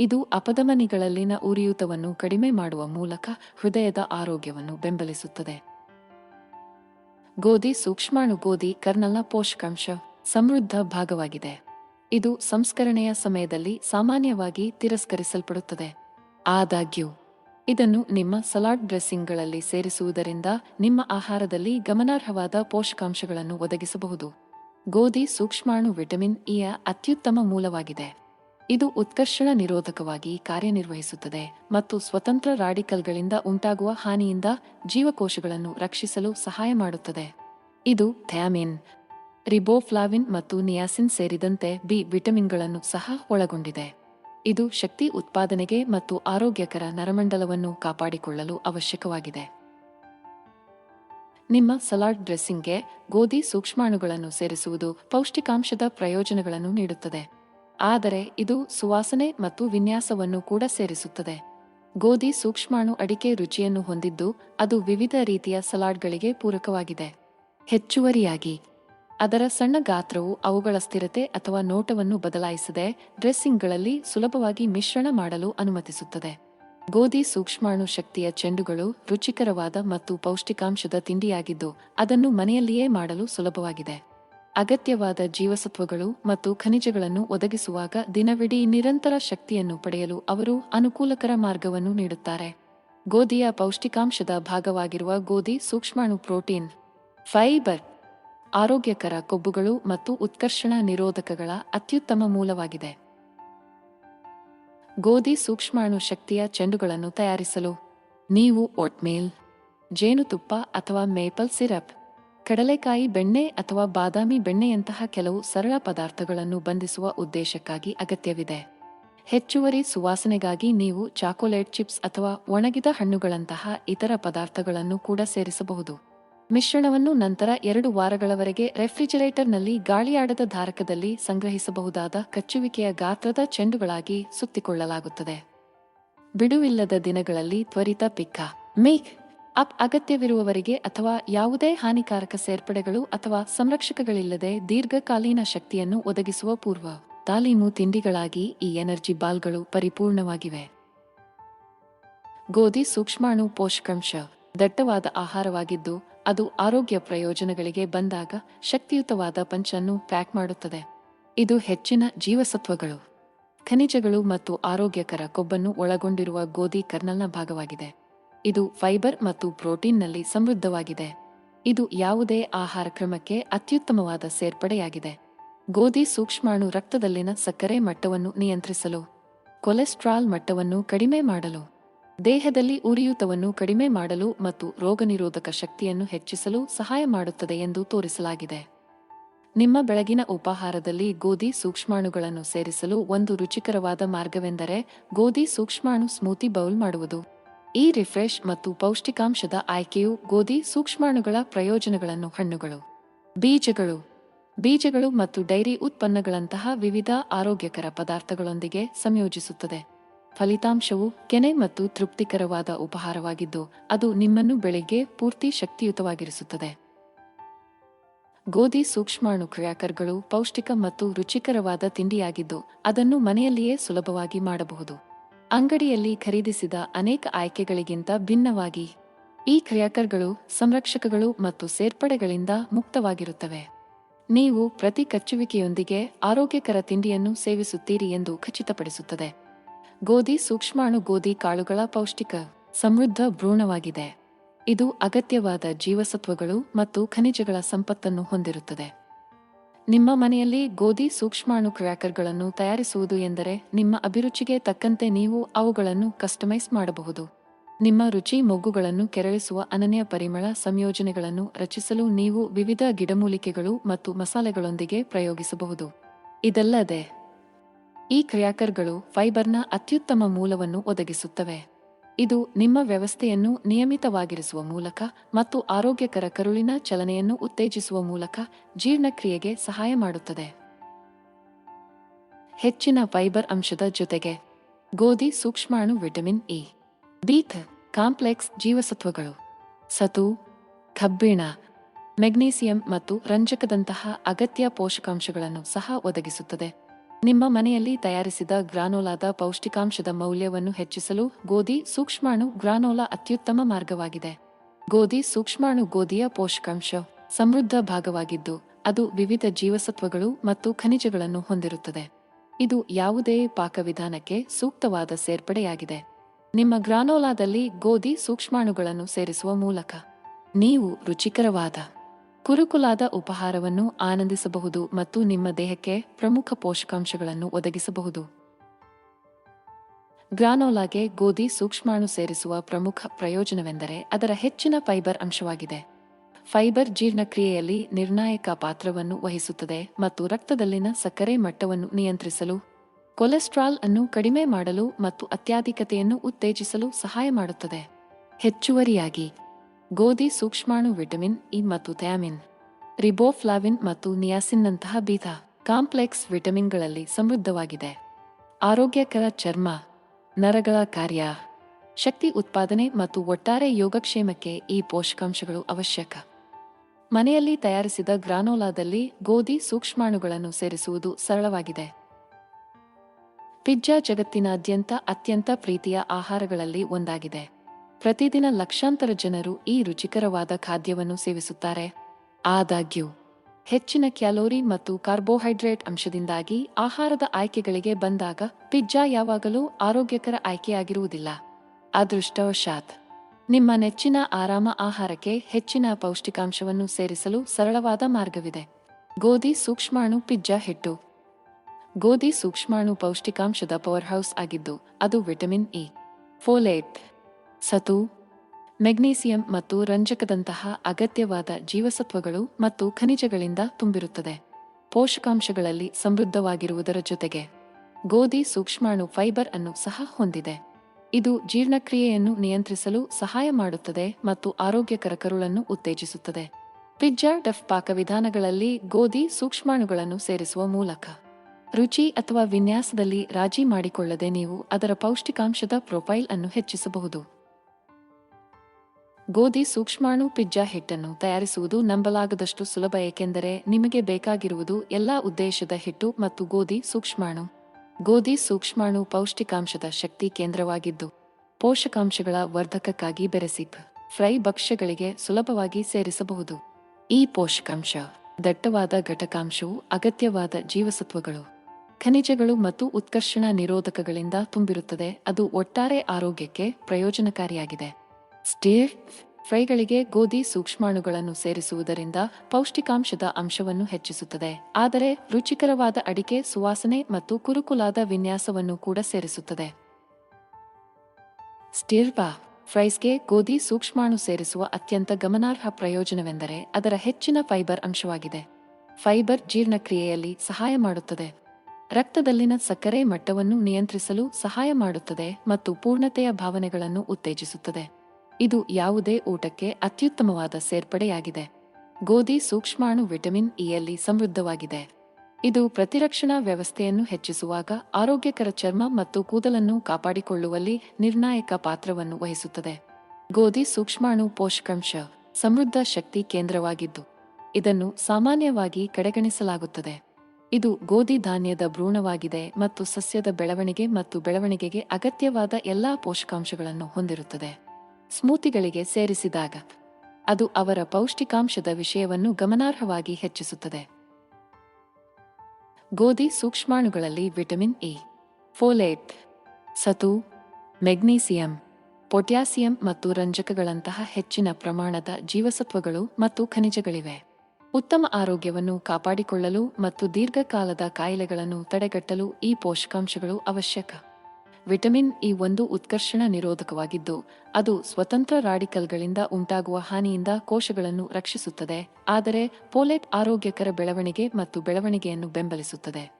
ಇದು ಅಪಧಮನಿಗಳಲ್ಲಿನ ಉರಿಯೂತವನ್ನು ಕಡಿಮೆ ಮಾಡುವ ಮೂಲಕ ಹೃದಯದ ಆರೋಗ್ಯವನ್ನು ಬೆಂಬಲಿಸುತ್ತದೆ. ಗೋಧಿ ಸೂಕ್ಷ್ಮಾಣು ಗೋಧಿ ಕರ್ನಲ್ನ ಪೋಷಕಾಂಶ ಸಮೃದ್ಧ ಭಾಗವಾಗಿದೆ. ಇದು ಸಂಸ್ಕರಣೆಯ ಸಮಯದಲ್ಲಿ ಸಾಮಾನ್ಯವಾಗಿ ತಿರಸ್ಕರಿಸಲ್ಪಡುತ್ತದೆ. ಆದಾಗ್ಯೂ, ಇದನ್ನು ನಿಮ್ಮ ಸಲಾಡ್ ಡ್ರೆಸ್ಸಿಂಗ್ಗಳಲ್ಲಿ ಸೇರಿಸುವುದರಿಂದ ನಿಮ್ಮ ಆಹಾರದಲ್ಲಿ ಗಮನಾರ್ಹವಾದ ಪೋಷಕಾಂಶಗಳನ್ನು ಒದಗಿಸಬಹುದು. ಗೋಧಿ ಸೂಕ್ಷ್ಮಾಣು ವಿಟಮಿನ್ ಇಯ ಅತ್ಯುತ್ತಮ ಮೂಲವಾಗಿದೆ. ಇದು ಉತ್ಕರ್ಷಣ ನಿರೋಧಕವಾಗಿ ಕಾರ್ಯನಿರ್ವಹಿಸುತ್ತದೆ ಮತ್ತು ಸ್ವತಂತ್ರ ರಾಡಿಕಲ್ಗಳಿಂದ ಉಂಟಾಗುವ ಹಾನಿಯಿಂದ ಜೀವಕೋಶಗಳನ್ನು ರಕ್ಷಿಸಲು ಸಹಾಯ ಮಾಡುತ್ತದೆ. ಇದು ಥ್ಯಾಮಿನ್, ರಿಬೋಫ್ಲಾವಿನ್ ಮತ್ತು ನಿಯಾಸಿನ್ ಸೇರಿದಂತೆ ಬಿ ವಿಟಮಿನ್ಗಳನ್ನು ಸಹ ಒಳಗೊಂಡಿದೆ. ಇದು ಶಕ್ತಿ ಉತ್ಪಾದನೆಗೆ ಮತ್ತು ಆರೋಗ್ಯಕರ ನರಮಂಡಲವನ್ನು ಕಾಪಾಡಿಕೊಳ್ಳಲು ಅವಶ್ಯಕವಾಗಿದೆ. ನಿಮ್ಮ ಸಲಾಡ್ ಡ್ರೆಸ್ಸಿಂಗ್ಗೆ ಗೋಧಿ ಸೂಕ್ಷ್ಮಾಣುಗಳನ್ನು ಸೇರಿಸುವುದು ಪೌಷ್ಟಿಕಾಂಶದ ಪ್ರಯೋಜನಗಳನ್ನು ನೀಡುತ್ತದೆ. ಆದರೆ ಇದು ಸುವಾಸನೆ ಮತ್ತು ವಿನ್ಯಾಸವನ್ನು ಕೂಡ ಸೇರಿಸುತ್ತದೆ. ಗೋಧಿ ಸೂಕ್ಷ್ಮಾಣು ಅಡಿಕೆ ರುಚಿಯನ್ನು ಹೊಂದಿದ್ದು ಅದು ವಿವಿಧ ರೀತಿಯ ಸಲಾಡ್ಗಳಿಗೆ ಪೂರಕವಾಗಿದೆ. ಹೆಚ್ಚುವರಿಯಾಗಿ, ಅದರ ಸಣ್ಣ ಗಾತ್ರವು ಅವುಗಳ ಸ್ಥಿರತೆ ಅಥವಾ ನೋಟವನ್ನು ಬದಲಾಯಿಸದೆ ಡ್ರೆಸ್ಸಿಂಗ್ಗಳಲ್ಲಿ ಸುಲಭವಾಗಿ ಮಿಶ್ರಣ ಮಾಡಲು ಅನುಮತಿಸುತ್ತದೆ. ಗೋಧಿ ಸೂಕ್ಷ್ಮಾಣು ಶಕ್ತಿಯ ಚೆಂಡುಗಳು ರುಚಿಕರವಾದ ಮತ್ತು ಪೌಷ್ಟಿಕಾಂಶದ ತಿಂಡಿಯಾಗಿದ್ದು, ಅದನ್ನು ಮನೆಯಲ್ಲಿಯೇ ಮಾಡಲು ಸುಲಭವಾಗಿದೆ. ಅಗತ್ಯವಾದ ಜೀವಸತ್ವಗಳು ಮತ್ತು ಖನಿಜಗಳನ್ನು ಒದಗಿಸುವಾಗ ದಿನವಿಡೀ ನಿರಂತರ ಶಕ್ತಿಯನ್ನು ಪಡೆಯಲು ಅವರು ಅನುಕೂಲಕರ ಮಾರ್ಗವನ್ನು ನೀಡುತ್ತಾರೆ. ಗೋಧಿಯ ಪೌಷ್ಟಿಕಾಂಶದ ಭಾಗವಾಗಿರುವ ಗೋಧಿ ಸೂಕ್ಷ್ಮಾಣು ಪ್ರೋಟೀನ್, ಫೈಬರ್, ಆರೋಗ್ಯಕರ ಕೊಬ್ಬುಗಳು ಮತ್ತು ಉತ್ಕರ್ಷಣ ನಿರೋಧಕಗಳ ಅತ್ಯುತ್ತಮ ಮೂಲವಾಗಿದೆ. ಗೋಧಿ ಸೂಕ್ಷ್ಮಾಣು ಶಕ್ತಿಯ ಚೆಂಡುಗಳನ್ನು ತಯಾರಿಸಲು ನೀವು ಓಟ್ಮೇಲ್, ಜೇನುತುಪ್ಪ ಅಥವಾ ಮೇಪಲ್ ಸಿರಪ್, ಕಡಲೆಕಾಯಿ ಬೆಣ್ಣೆ ಅಥವಾ ಬಾದಾಮಿ ಬೆಣ್ಣೆಯಂತಹ ಕೆಲವು ಸರಳ ಪದಾರ್ಥಗಳನ್ನು ಬಂಧಿಸುವ ಉದ್ದೇಶಕ್ಕಾಗಿ ಅಗತ್ಯವಿದೆ. ಹೆಚ್ಚುವರಿ ಸುವಾಸನೆಗಾಗಿ ನೀವು ಚಾಕೊಲೇಟ್ ಚಿಪ್ಸ್ ಅಥವಾ ಒಣಗಿದ ಹಣ್ಣುಗಳಂತಹ ಇತರ ಪದಾರ್ಥಗಳನ್ನು ಕೂಡ ಸೇರಿಸಬಹುದು. ಮಿಶ್ರಣವನ್ನು ನಂತರ ಎರಡು ವಾರಗಳವರೆಗೆ ರೆಫ್ರಿಜರೇಟರ್ನಲ್ಲಿ ಗಾಳಿಯಾಡದ ಧಾರಕದಲ್ಲಿ ಸಂಗ್ರಹಿಸಬಹುದಾದ ಕಚ್ಚುವಿಕೆಯ ಗಾತ್ರದ ಚೆಂಡುಗಳಾಗಿ ಸುತ್ತಿಕೊಳ್ಳಲಾಗುತ್ತದೆ. ಬಿಡುವಿಲ್ಲದ ದಿನಗಳಲ್ಲಿ ತ್ವರಿತ ಪಿಕ್ಕ. ಮೇಕ್ ಅಪ್ ಅಗತ್ಯವಿರುವವರಿಗೆ ಅಥವಾ ಯಾವುದೇ ಹಾನಿಕಾರಕ ಸೇರ್ಪಡೆಗಳು ಅಥವಾ ಸಂರಕ್ಷಕಗಳಿಲ್ಲದೆ ದೀರ್ಘಕಾಲೀನ ಶಕ್ತಿಯನ್ನು ಒದಗಿಸುವ ಪೂರ್ವ, ತಾಲೀಮು ತಿಂಡಿಗಳಾಗಿ ಈ ಎನರ್ಜಿ ಬಾಲ್ಗಳು ಪರಿಪೂರ್ಣವಾಗಿವೆ. ಗೋಧಿ ಸೂಕ್ಷ್ಮಾಣು ಪೋಷಕಾಂಶ ದಟ್ಟವಾದ ಆಹಾರವಾಗಿದ್ದು ಅದು ಆರೋಗ್ಯ ಪ್ರಯೋಜನಗಳಿಗೆ ಬಂದಾಗ ಶಕ್ತಿಯುತವಾದ ಪಂಚನ್ನು ಪ್ಯಾಕ್ ಮಾಡುತ್ತದೆ. ಇದು ಹೆಚ್ಚಿನ ಜೀವಸತ್ವಗಳು. ಖನಿಜಗಳು ಮತ್ತು ಆರೋಗ್ಯಕರ ಕೊಬ್ಬನ್ನು ಒಳಗೊಂಡಿರುವ ಗೋಧಿ ಕರ್ನಲ್ನ ಭಾಗವಾಗಿದೆ. ಇದು ಫೈಬರ್ ಮತ್ತು ಪ್ರೋಟೀನ್ನಲ್ಲಿ ಸಮೃದ್ಧವಾಗಿದೆ. ಇದು ಯಾವುದೇ ಆಹಾರ ಕ್ರಮಕ್ಕೆ ಅತ್ಯುತ್ತಮವಾದ ಸೇರ್ಪಡೆಯಾಗಿದೆ. ಗೋಧಿ ಸೂಕ್ಷ್ಮಾಣು ರಕ್ತದಲ್ಲಿನ ಸಕ್ಕರೆ ಮಟ್ಟವನ್ನು ನಿಯಂತ್ರಿಸಲು, ಕೊಲೆಸ್ಟ್ರಾಲ್ ಮಟ್ಟವನ್ನು ಕಡಿಮೆ ಮಾಡಲು. ದೇಹದಲ್ಲಿ ಉರಿಯೂತವನ್ನು ಕಡಿಮೆ ಮಾಡಲು ಮತ್ತು ರೋಗನಿರೋಧಕ ಶಕ್ತಿಯನ್ನು ಹೆಚ್ಚಿಸಲು ಸಹಾಯ ಮಾಡುತ್ತದೆ ಎಂದು ತೋರಿಸಲಾಗಿದೆ. ನಿಮ್ಮ ಬೆಳಗಿನ ಉಪಾಹಾರದಲ್ಲಿ ಗೋಧಿ ಸೂಕ್ಷ್ಮಾಣುಗಳನ್ನು ಸೇರಿಸಲು ಒಂದು ರುಚಿಕರವಾದ ಮಾರ್ಗವೆಂದರೆ ಗೋಧಿ ಸೂಕ್ಷ್ಮಾಣು ಸ್ಮೂತಿ ಬೌಲ್ ಮಾಡುವುದು. ಈ ರಿಫ್ರೆಶ್ ಮತ್ತು ಪೌಷ್ಟಿಕಾಂಶದ ಆಯ್ಕೆಯು ಗೋಧಿ ಸೂಕ್ಷ್ಮಾಣುಗಳ ಪ್ರಯೋಜನಗಳನ್ನು ಹಣ್ಣುಗಳು. ಬೀಜಗಳು. ಬೀಜಗಳು ಮತ್ತು ಡೈರಿ ಉತ್ಪನ್ನಗಳಂತಹ ವಿವಿಧ ಆರೋಗ್ಯಕರ ಪದಾರ್ಥಗಳೊಂದಿಗೆ ಸಂಯೋಜಿಸುತ್ತದೆ. ಫಲಿತಾಂಶವು ಕೆನೆ ಮತ್ತು ತೃಪ್ತಿಕರವಾದ ಉಪಹಾರವಾಗಿದ್ದು, ಅದು ನಿಮ್ಮನ್ನು ಬೆಳಿಗ್ಗೆ ಪೂರ್ತಿ ಶಕ್ತಿಯುತವಾಗಿರಿಸುತ್ತದೆ. ಗೋಧಿ ಸೂಕ್ಷ್ಮಾಣು ಕ್ರ್ಯಾಕರ್ಗಳು ಪೌಷ್ಟಿಕ ಮತ್ತು ರುಚಿಕರವಾದ ತಿಂಡಿಯಾಗಿದ್ದು, ಅದನ್ನು ಮನೆಯಲ್ಲಿಯೇ ಸುಲಭವಾಗಿ ಮಾಡಬಹುದು. ಅಂಗಡಿಯಲ್ಲಿ ಖರೀದಿಸಿದ ಅನೇಕ ಆಯ್ಕೆಗಳಿಗಿಂತ ಭಿನ್ನವಾಗಿ ಈ ಕ್ರ್ಯಾಕರ್ಗಳು ಸಂರಕ್ಷಕಗಳು ಮತ್ತು ಸೇರ್ಪಡೆಗಳಿಂದ ಮುಕ್ತವಾಗಿರುತ್ತವೆ. ನೀವು ಪ್ರತಿ ಕಚ್ಚುವಿಕೆಯೊಂದಿಗೆ ಆರೋಗ್ಯಕರ ತಿಂಡಿಯನ್ನು ಸೇವಿಸುತ್ತೀರಿ ಎಂದು ಖಚಿತಪಡಿಸುತ್ತದೆ. ಗೋಧಿ ಸೂಕ್ಷ್ಮಾಣು ಗೋಧಿ ಕಾಳುಗಳ ಪೌಷ್ಟಿಕ, ಸಮೃದ್ಧ, ಭ್ರೂಣವಾಗಿದೆ. ಇದು ಅಗತ್ಯವಾದ ಜೀವಸತ್ವಗಳು ಮತ್ತು ಖನಿಜಗಳ ಸಂಪತ್ತನ್ನು ಹೊಂದಿರುತ್ತದೆ. ನಿಮ್ಮ ಮನೆಯಲ್ಲಿ ಗೋಧಿ ಸೂಕ್ಷ್ಮಾಣು ಕ್ರ್ಯಾಕರ್ಗಳನ್ನು ತಯಾರಿಸುವುದು ಎಂದರೆ ನಿಮ್ಮ ಅಭಿರುಚಿಗೆ ತಕ್ಕಂತೆ ನೀವು ಅವುಗಳನ್ನು ಕಸ್ಟಮೈಸ್ ಮಾಡಬಹುದು. ನಿಮ್ಮ ರುಚಿ ಮೊಗ್ಗುಗಳನ್ನು ಕೆರಳಿಸುವ ಅನನ್ಯ ಪರಿಮಳ ಸಂಯೋಜನೆಗಳನ್ನು ರಚಿಸಲು ನೀವು ವಿವಿಧ ಗಿಡಮೂಲಿಕೆಗಳು ಮತ್ತು ಮಸಾಲೆಗಳೊಂದಿಗೆ ಪ್ರಯೋಗಿಸಬಹುದು. ಇದಲ್ಲದೆ ಈ ಕ್ರ್ಯಾಕರ್ಗಳು ಫೈಬರ್ನ ಅತ್ಯುತ್ತಮ ಮೂಲವನ್ನು ಒದಗಿಸುತ್ತವೆ. ಇದು ನಿಮ್ಮ ವ್ಯವಸ್ಥೆಯನ್ನು ನಿಯಮಿತವಾಗಿರಿಸುವ ಮೂಲಕ ಮತ್ತು ಆರೋಗ್ಯಕರ ಕರುಳಿನ ಚಲನೆಯನ್ನು ಉತ್ತೇಜಿಸುವ ಮೂಲಕ ಜೀರ್ಣಕ್ರಿಯೆಗೆ ಸಹಾಯ ಮಾಡುತ್ತದೆ. ಹೆಚ್ಚಿನ ಫೈಬರ್ ಅಂಶದ ಜೊತೆಗೆ ಗೋಧಿ, ಸೂಕ್ಷ್ಮಾಣು, ವಿಟಮಿನ್ ಇ ಬೀಥ್ ಕಾಂಪ್ಲೆಕ್ಸ್ ಜೀವಸತ್ವಗಳು, ಸತು, ಕಬ್ಬಿಣ, ಮೆಗ್ನೀಸಿಯಂ ಮತ್ತು ರಂಜಕದಂತಹ ಅಗತ್ಯ ಪೋಷಕಾಂಶಗಳನ್ನು ಸಹ ಒದಗಿಸುತ್ತದೆ. ನಿಮ್ಮ ಮನೆಯಲ್ಲಿ ತಯಾರಿಸಿದ ಗ್ರಾನೋಲಾದ ಪೌಷ್ಟಿಕಾಂಶದ ಮೌಲ್ಯವನ್ನು ಹೆಚ್ಚಿಸಲು ಗೋಧಿ ಸೂಕ್ಷ್ಮಾಣು ಗ್ರಾನೋಲಾ ಅತ್ಯುತ್ತಮ ಮಾರ್ಗವಾಗಿದೆ. ಗೋಧಿ ಸೂಕ್ಷ್ಮಾಣು ಗೋಧಿಯ ಪೋಷಕಾಂಶ ಸಮೃದ್ಧ ಭಾಗವಾಗಿದ್ದು, ಅದು ವಿವಿಧ ಜೀವಸತ್ವಗಳು ಮತ್ತು ಖನಿಜಗಳನ್ನು ಹೊಂದಿರುತ್ತದೆ. ಇದು ಯಾವುದೇ ಪಾಕವಿಧಾನಕ್ಕೆ ಸೂಕ್ತವಾದ ಸೇರ್ಪಡೆಯಾಗಿದೆ. ನಿಮ್ಮ ಗ್ರಾನೋಲಾದಲ್ಲಿ ಗೋಧಿ ಸೂಕ್ಷ್ಮಾಣುಗಳನ್ನು ಸೇರಿಸುವ ಮೂಲಕ ನೀವು ರುಚಿಕರವಾದ ಕುರುಕುಲಾದ ಉಪಹಾರವನ್ನು ಆನಂದಿಸಬಹುದು ಮತ್ತು ನಿಮ್ಮ ದೇಹಕ್ಕೆ ಪ್ರಮುಖ ಪೋಷಕಾಂಶಗಳನ್ನು ಒದಗಿಸಬಹುದು. ಗ್ರಾನೋಲಾಗೆ ಗೋಧಿ ಸೂಕ್ಷ್ಮಾಣು ಸೇರಿಸುವ ಪ್ರಮುಖ ಪ್ರಯೋಜನವೆಂದರೆ ಅದರ ಹೆಚ್ಚಿನ ಫೈಬರ್ ಅಂಶವಾಗಿದೆ. ಫೈಬರ್ ಜೀರ್ಣಕ್ರಿಯೆಯಲ್ಲಿ ನಿರ್ಣಾಯಕ ಪಾತ್ರವನ್ನು ವಹಿಸುತ್ತದೆ ಮತ್ತು ರಕ್ತದಲ್ಲಿನ ಸಕ್ಕರೆ ಮಟ್ಟವನ್ನು ನಿಯಂತ್ರಿಸಲು, ಕೊಲೆಸ್ಟ್ರಾಲ್ ಅನ್ನು ಕಡಿಮೆ ಮಾಡಲು ಮತ್ತು ಅತ್ಯಾಧಿಕತೆಯನ್ನು ಉತ್ತೇಜಿಸಲು ಸಹಾಯ ಮಾಡುತ್ತದೆ. ಹೆಚ್ಚುವರಿಯಾಗಿ ಗೋಧಿ, ಸೂಕ್ಷ್ಮಾಣು, ವಿಟಮಿನ್ ಇ ಮತ್ತು ಥ್ಯಾಮಿನ್, ರಿಬೋಫ್ಲಾವಿನ್ ಮತ್ತು ನಿಯಾಸಿನ್ನಂತಹ ಬೀಧ ಕಾಂಪ್ಲೆಕ್ಸ್ ವಿಟಮಿನ್ಗಳಲ್ಲಿ ಸಮೃದ್ಧವಾಗಿದೆ. ಆರೋಗ್ಯಕರ ಚರ್ಮ, ನರಗಳ ಕಾರ್ಯ, ಶಕ್ತಿ ಉತ್ಪಾದನೆ ಮತ್ತು ಒಟ್ಟಾರೆ ಯೋಗಕ್ಷೇಮಕ್ಕೆ ಈ ಪೋಷಕಾಂಶಗಳು ಅವಶ್ಯಕ. ಮನೆಯಲ್ಲಿ ತಯಾರಿಸಿದ ಗ್ರಾನೋಲಾದಲ್ಲಿ ಗೋಧಿ, ಸೂಕ್ಷ್ಮಾಣುಗಳನ್ನು ಸೇರಿಸುವುದು ಸರಳವಾಗಿದೆ. ಪಿಜ್ಜಾ ಜಗತ್ತಿನಾದ್ಯಂತ ಅತ್ಯಂತ ಪ್ರೀತಿಯ ಆಹಾರಗಳಲ್ಲಿ ಒಂದಾಗಿದೆ. ಪ್ರತಿದಿನ ಲಕ್ಷಾಂತರ ಜನರು ಈ ರುಚಿಕರವಾದ ಖಾದ್ಯವನ್ನು ಸೇವಿಸುತ್ತಾರೆ. ಆದಾಗ್ಯೂ, ಹೆಚ್ಚಿನ ಕ್ಯಾಲೋರಿ ಮತ್ತು ಕಾರ್ಬೋಹೈಡ್ರೇಟ್ ಅಂಶದಿಂದಾಗಿ ಆಹಾರದ ಆಯ್ಕೆಗಳಿಗೆ ಬಂದಾಗ ಪಿಜ್ಜಾ ಯಾವಾಗಲೂ ಆರೋಗ್ಯಕರ ಆಯ್ಕೆಯಾಗಿರುವುದಿಲ್ಲ. ಅದೃಷ್ಟವಶಾತ್, ನಿಮ್ಮ ನೆಚ್ಚಿನ ಆರಾಮ ಆಹಾರಕ್ಕೆ ಹೆಚ್ಚಿನ ಪೌಷ್ಟಿಕಾಂಶವನ್ನು ಸೇರಿಸಲು ಸರಳವಾದ ಮಾರ್ಗವಿದೆ. ಗೋಧಿ ಸೂಕ್ಷ್ಮಾಣು ಪಿಜ್ಜಾ ಹಿಟ್ಟು. ಗೋಧಿ ಸೂಕ್ಷ್ಮಾಣು ಪೌಷ್ಟಿಕಾಂಶದ ಪವರ್ಹೌಸ್ ಆಗಿದ್ದು, ಅದು ವಿಟಮಿನ್ ಇ. ಫೋಲೇಟ್. ಸತು, ಮೆಗ್ನೀಸಿಯಂ ಮತ್ತು ರಂಜಕದಂತಹ ಅಗತ್ಯವಾದ ಜೀವಸತ್ವಗಳು ಮತ್ತು ಖನಿಜಗಳಿಂದ ತುಂಬಿರುತ್ತದೆ. ಪೋಷಕಾಂಶಗಳಲ್ಲಿ ಸಮೃದ್ಧವಾಗಿರುವುದರ ಜೊತೆಗೆ ಗೋಧಿ ಸೂಕ್ಷ್ಮಾಣು ಫೈಬರ್ ಅನ್ನು ಸಹ ಹೊಂದಿದೆ. ಇದು ಜೀರ್ಣಕ್ರಿಯೆಯನ್ನು ನಿಯಂತ್ರಿಸಲು ಸಹಾಯ ಮಾಡುತ್ತದೆ ಮತ್ತು ಆರೋಗ್ಯಕರ ಕರುಳನ್ನು ಉತ್ತೇಜಿಸುತ್ತದೆ. ಪಿಜ್ಜಾ ಡಫ್ ಪಾಕವಿಧಾನಗಳಲ್ಲಿ ಗೋಧಿ ಸೂಕ್ಷ್ಮಾಣುಗಳನ್ನು ಸೇರಿಸುವ ಮೂಲಕ ರುಚಿ ಅಥವಾ ವಿನ್ಯಾಸದಲ್ಲಿ ರಾಜಿ ಮಾಡಿಕೊಳ್ಳದೆ ನೀವು ಅದರ ಪೌಷ್ಟಿಕಾಂಶದ ಪ್ರೊಫೈಲ್ ಅನ್ನು ಹೆಚ್ಚಿಸಬಹುದು. ಗೋಧಿ ಸೂಕ್ಷ್ಮಾಣು ಪಿಜ್ಜಾ ಹಿಟ್ಟನ್ನು ತಯಾರಿಸುವುದು ನಂಬಲಾಗದಷ್ಟು ಸುಲಭ, ಏಕೆಂದರೆ ನಿಮಗೆ ಬೇಕಾಗಿರುವುದು ಎಲ್ಲಾ ಉದ್ದೇಶದ ಹಿಟ್ಟು ಮತ್ತು ಗೋಧಿ ಸೂಕ್ಷ್ಮಾಣು. ಗೋಧಿ ಸೂಕ್ಷ್ಮಾಣು ಪೌಷ್ಟಿಕಾಂಶದ ಶಕ್ತಿ ಕೇಂದ್ರವಾಗಿದ್ದು, ಪೋಷಕಾಂಶಗಳ ವರ್ಧಕಕ್ಕಾಗಿ ಬೆರೆಸಿ ಫ್ರೈ ಭಕ್ಷ್ಯಗಳಿಗೆ ಸುಲಭವಾಗಿ ಸೇರಿಸಬಹುದು. ಈ ಪೋಷಕಾಂಶ ದಟ್ಟವಾದ ಘಟಕಾಂಶವು ಅಗತ್ಯವಾದ ಜೀವಸತ್ವಗಳು, ಖನಿಜಗಳು ಮತ್ತು ಉತ್ಕರ್ಷಣ ನಿರೋಧಕಗಳಿಂದ ತುಂಬಿರುತ್ತದೆ. ಅದು ಒಟ್ಟಾರೆ ಆರೋಗ್ಯಕ್ಕೆ ಪ್ರಯೋಜನಕಾರಿಯಾಗಿದೆ. ಸ್ಟೀರ್ ಫ್ರೈಗಳಿಗೆ ಗೋಧಿ ಸೂಕ್ಷ್ಮಾಣುಗಳನ್ನು ಸೇರಿಸುವುದರಿಂದ ಪೌಷ್ಟಿಕಾಂಶದ ಅಂಶವನ್ನು ಹೆಚ್ಚಿಸುತ್ತದೆ, ಆದರೆ ರುಚಿಕರವಾದ ಅಡಿಕೆ, ಸುವಾಸನೆ ಮತ್ತು ಕುರುಕುಲಾದ ವಿನ್ಯಾಸವನ್ನು ಕೂಡ ಸೇರಿಸುತ್ತದೆ. ಸ್ಟಿರ್ಬಾ ಫ್ರೈಸ್ಗೆ ಗೋಧಿ ಸೂಕ್ಷ್ಮಾಣು ಸೇರಿಸುವ ಅತ್ಯಂತ ಗಮನಾರ್ಹ ಪ್ರಯೋಜನವೆಂದರೆ ಅದರ ಹೆಚ್ಚಿನ ಫೈಬರ್ ಅಂಶವಾಗಿದೆ. ಫೈಬರ್ ಜೀರ್ಣಕ್ರಿಯೆಯಲ್ಲಿ ಸಹಾಯ ಮಾಡುತ್ತದೆ. ರಕ್ತದಲ್ಲಿನ ಸಕ್ಕರೆ ಮಟ್ಟವನ್ನು ನಿಯಂತ್ರಿಸಲು ಸಹಾಯ ಮಾಡುತ್ತದೆ ಮತ್ತು ಪೂರ್ಣತೆಯ ಭಾವನೆಗಳನ್ನು ಉತ್ತೇಜಿಸುತ್ತದೆ. ಇದು ಯಾವುದೇ ಊಟಕ್ಕೆ ಅತ್ಯುತ್ತಮವಾದ ಸೇರ್ಪಡೆಯಾಗಿದೆ. ಗೋಧಿ ಸೂಕ್ಷ್ಮಾಣು ವಿಟಮಿನ್ ಇಯಲ್ಲಿ ಸಮೃದ್ಧವಾಗಿದೆ. ಇದು ಪ್ರತಿರಕ್ಷಣಾ ವ್ಯವಸ್ಥೆಯನ್ನು ಹೆಚ್ಚಿಸುವಾಗ ಆರೋಗ್ಯಕರ ಚರ್ಮ ಮತ್ತು ಕೂದಲನ್ನು ಕಾಪಾಡಿಕೊಳ್ಳುವಲ್ಲಿ ನಿರ್ಣಾಯಕ ಪಾತ್ರವನ್ನು ವಹಿಸುತ್ತದೆ. ಗೋಧಿ ಸೂಕ್ಷ್ಮಾಣು ಪೋಷಕಾಂಶ ಸಮೃದ್ಧ ಶಕ್ತಿ ಕೇಂದ್ರವಾಗಿದ್ದು, ಇದನ್ನು ಸಾಮಾನ್ಯವಾಗಿ ಕಡೆಗಣಿಸಲಾಗುತ್ತದೆ. ಇದು ಗೋಧಿ ಧಾನ್ಯದ ಭ್ರೂಣವಾಗಿದೆ ಮತ್ತು ಸಸ್ಯದ ಬೆಳವಣಿಗೆ ಮತ್ತು ಬೆಳವಣಿಗೆಗೆ ಅಗತ್ಯವಾದ ಎಲ್ಲಾ ಪೋಷಕಾಂಶಗಳನ್ನು ಹೊಂದಿರುತ್ತದೆ. ಸ್ಮೂತಿಗಳಿಗೆ ಸೇರಿಸಿದಾಗ ಅದು ಅವರ ಪೌಷ್ಟಿಕಾಂಶದ ವಿಷಯವನ್ನು ಗಮನಾರ್ಹವಾಗಿ ಹೆಚ್ಚಿಸುತ್ತದೆ. ಗೋಧಿ ಸೂಕ್ಷ್ಮಾಣುಗಳಲ್ಲಿ ವಿಟಮಿನ್ ಎ, ಫೋಲೇಟ್, ಸತು, ಮೆಗ್ನೀಸಿಯಂ, ಪೊಟ್ಯಾಸಿಯಂ ಮತ್ತು ರಂಜಕಗಳಂತಹ ಹೆಚ್ಚಿನ ಪ್ರಮಾಣದ ಜೀವಸತ್ವಗಳು ಮತ್ತು ಖನಿಜಗಳಿವೆ. ಉತ್ತಮ ಆರೋಗ್ಯವನ್ನು ಕಾಪಾಡಿಕೊಳ್ಳಲು ಮತ್ತು ದೀರ್ಘಕಾಲದ ಕಾಯಿಲೆಗಳನ್ನು ತಡೆಗಟ್ಟಲು ಈ ಪೋಷಕಾಂಶಗಳು ಅವಶ್ಯಕ. ವಿಟಮಿನ್ ಇ ಒಂದು ಉತ್ಕರ್ಷಣ ನಿರೋಧಕವಾಗಿದ್ದು, ಅದು ಸ್ವತಂತ್ರ ರಾಡಿಕಲ್ಗಳಿಂದ ಉಂಟಾಗುವ ಹಾನಿಯಿಂದ ಕೋಶಗಳನ್ನು ರಕ್ಷಿಸುತ್ತದೆ, ಆದರೆ ಪೋಲೆಟ್ ಆರೋಗ್ಯಕರ ಬೆಳವಣಿಗೆ ಮತ್ತು ಬೆಳವಣಿಗೆಯನ್ನು ಬೆಂಬಲಿಸುತ್ತದೆ.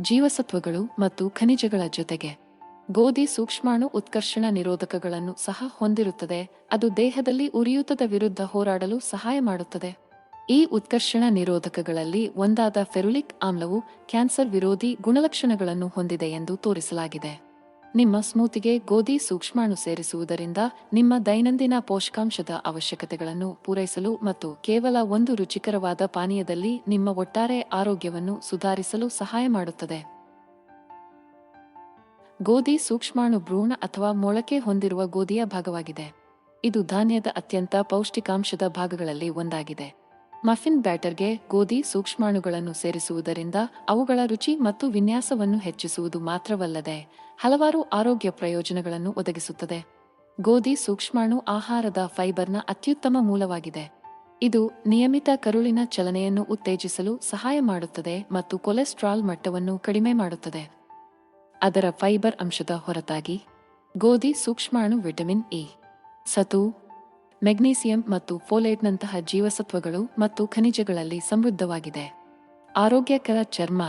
ಜೀವಸತ್ವಗಳು ಮತ್ತು ಖನಿಜಗಳ ಜೊತೆಗೆ. ಗೋಧಿ ಸೂಕ್ಷ್ಮಾಣು ಉತ್ಕರ್ಷಣ ನಿರೋಧಕಗಳನ್ನು ಸಹ ಹೊಂದಿರುತ್ತದೆ, ಅದು ದೇಹದಲ್ಲಿ ಉರಿಯೂತದ ವಿರುದ್ಧ ಹೋರಾಡಲು ಸಹಾಯ ಮಾಡುತ್ತದೆ. ಈ ಉತ್ಕರ್ಷಣ ನಿರೋಧಕಗಳಲ್ಲಿ ಒಂದಾದ ಫೆರುಲಿಕ್ ಆಮ್ಲವು ಕ್ಯಾನ್ಸರ್ ವಿರೋಧಿ ಗುಣಲಕ್ಷಣಗಳನ್ನು ಹೊಂದಿದೆ ಎಂದು ತೋರಿಸಲಾಗಿದೆ. ನಿಮ್ಮ ಸ್ಮೂತಿಗೆ ಗೋಧಿ ಸೂಕ್ಷ್ಮಾಣು ಸೇರಿಸುವುದರಿಂದ ನಿಮ್ಮ ದೈನಂದಿನ ಪೋಷಕಾಂಶದ ಅವಶ್ಯಕತೆಗಳನ್ನು ಪೂರೈಸಲು ಮತ್ತು ಕೇವಲ ಒಂದು ರುಚಿಕರವಾದ ಪಾನೀಯದಲ್ಲಿ ನಿಮ್ಮ ಒಟ್ಟಾರೆ ಆರೋಗ್ಯವನ್ನು ಸುಧಾರಿಸಲು ಸಹಾಯ ಮಾಡುತ್ತದೆ. ಗೋಧಿ ಸೂಕ್ಷ್ಮಾಣು ಭ್ರೂಣ ಅಥವಾ ಮೊಳಕೆ ಹೊಂದಿರುವ ಗೋಧಿಯ ಭಾಗವಾಗಿದೆ. ಇದು ಧಾನ್ಯದ ಅತ್ಯಂತ ಪೌಷ್ಟಿಕಾಂಶದ ಭಾಗಗಳಲ್ಲಿ ಒಂದಾಗಿದೆ. ಮಫಿನ್ ಬ್ಯಾಟರ್ಗೆ ಗೋಧಿ ಸೂಕ್ಷ್ಮಾಣುಗಳನ್ನು ಸೇರಿಸುವುದರಿಂದ ಅವುಗಳ ರುಚಿ ಮತ್ತು ವಿನ್ಯಾಸವನ್ನು ಹೆಚ್ಚಿಸುವುದು ಮಾತ್ರವಲ್ಲದೆ ಹಲವಾರು ಆರೋಗ್ಯ ಪ್ರಯೋಜನಗಳನ್ನು ಒದಗಿಸುತ್ತದೆ. ಗೋಧಿ ಸೂಕ್ಷ್ಮಾಣು ಆಹಾರದ ಫೈಬರ್ನ ಅತ್ಯುತ್ತಮ ಮೂಲವಾಗಿದೆ. ಇದು ನಿಯಮಿತ ಕರುಳಿನ ಚಲನೆಯನ್ನು ಉತ್ತೇಜಿಸಲು ಸಹಾಯ ಮಾಡುತ್ತದೆ ಮತ್ತು ಕೊಲೆಸ್ಟ್ರಾಲ್ ಮಟ್ಟವನ್ನು ಕಡಿಮೆ ಮಾಡುತ್ತದೆ. ಅದರ ಫೈಬರ್ ಅಂಶದ ಹೊರತಾಗಿ ಗೋಧಿ ಸೂಕ್ಷ್ಮಾಣು ವಿಟಮಿನ್ ಇ ಸತು ಮೆಗ್ನೀಸಿಯಂ ಮತ್ತು ಫೋಲೇಟ್ನಂತಹ ಜೀವಸತ್ವಗಳು ಮತ್ತು ಖನಿಜಗಳಲ್ಲಿ ಸಮೃದ್ಧವಾಗಿದೆ. ಆರೋಗ್ಯಕರ ಚರ್ಮ,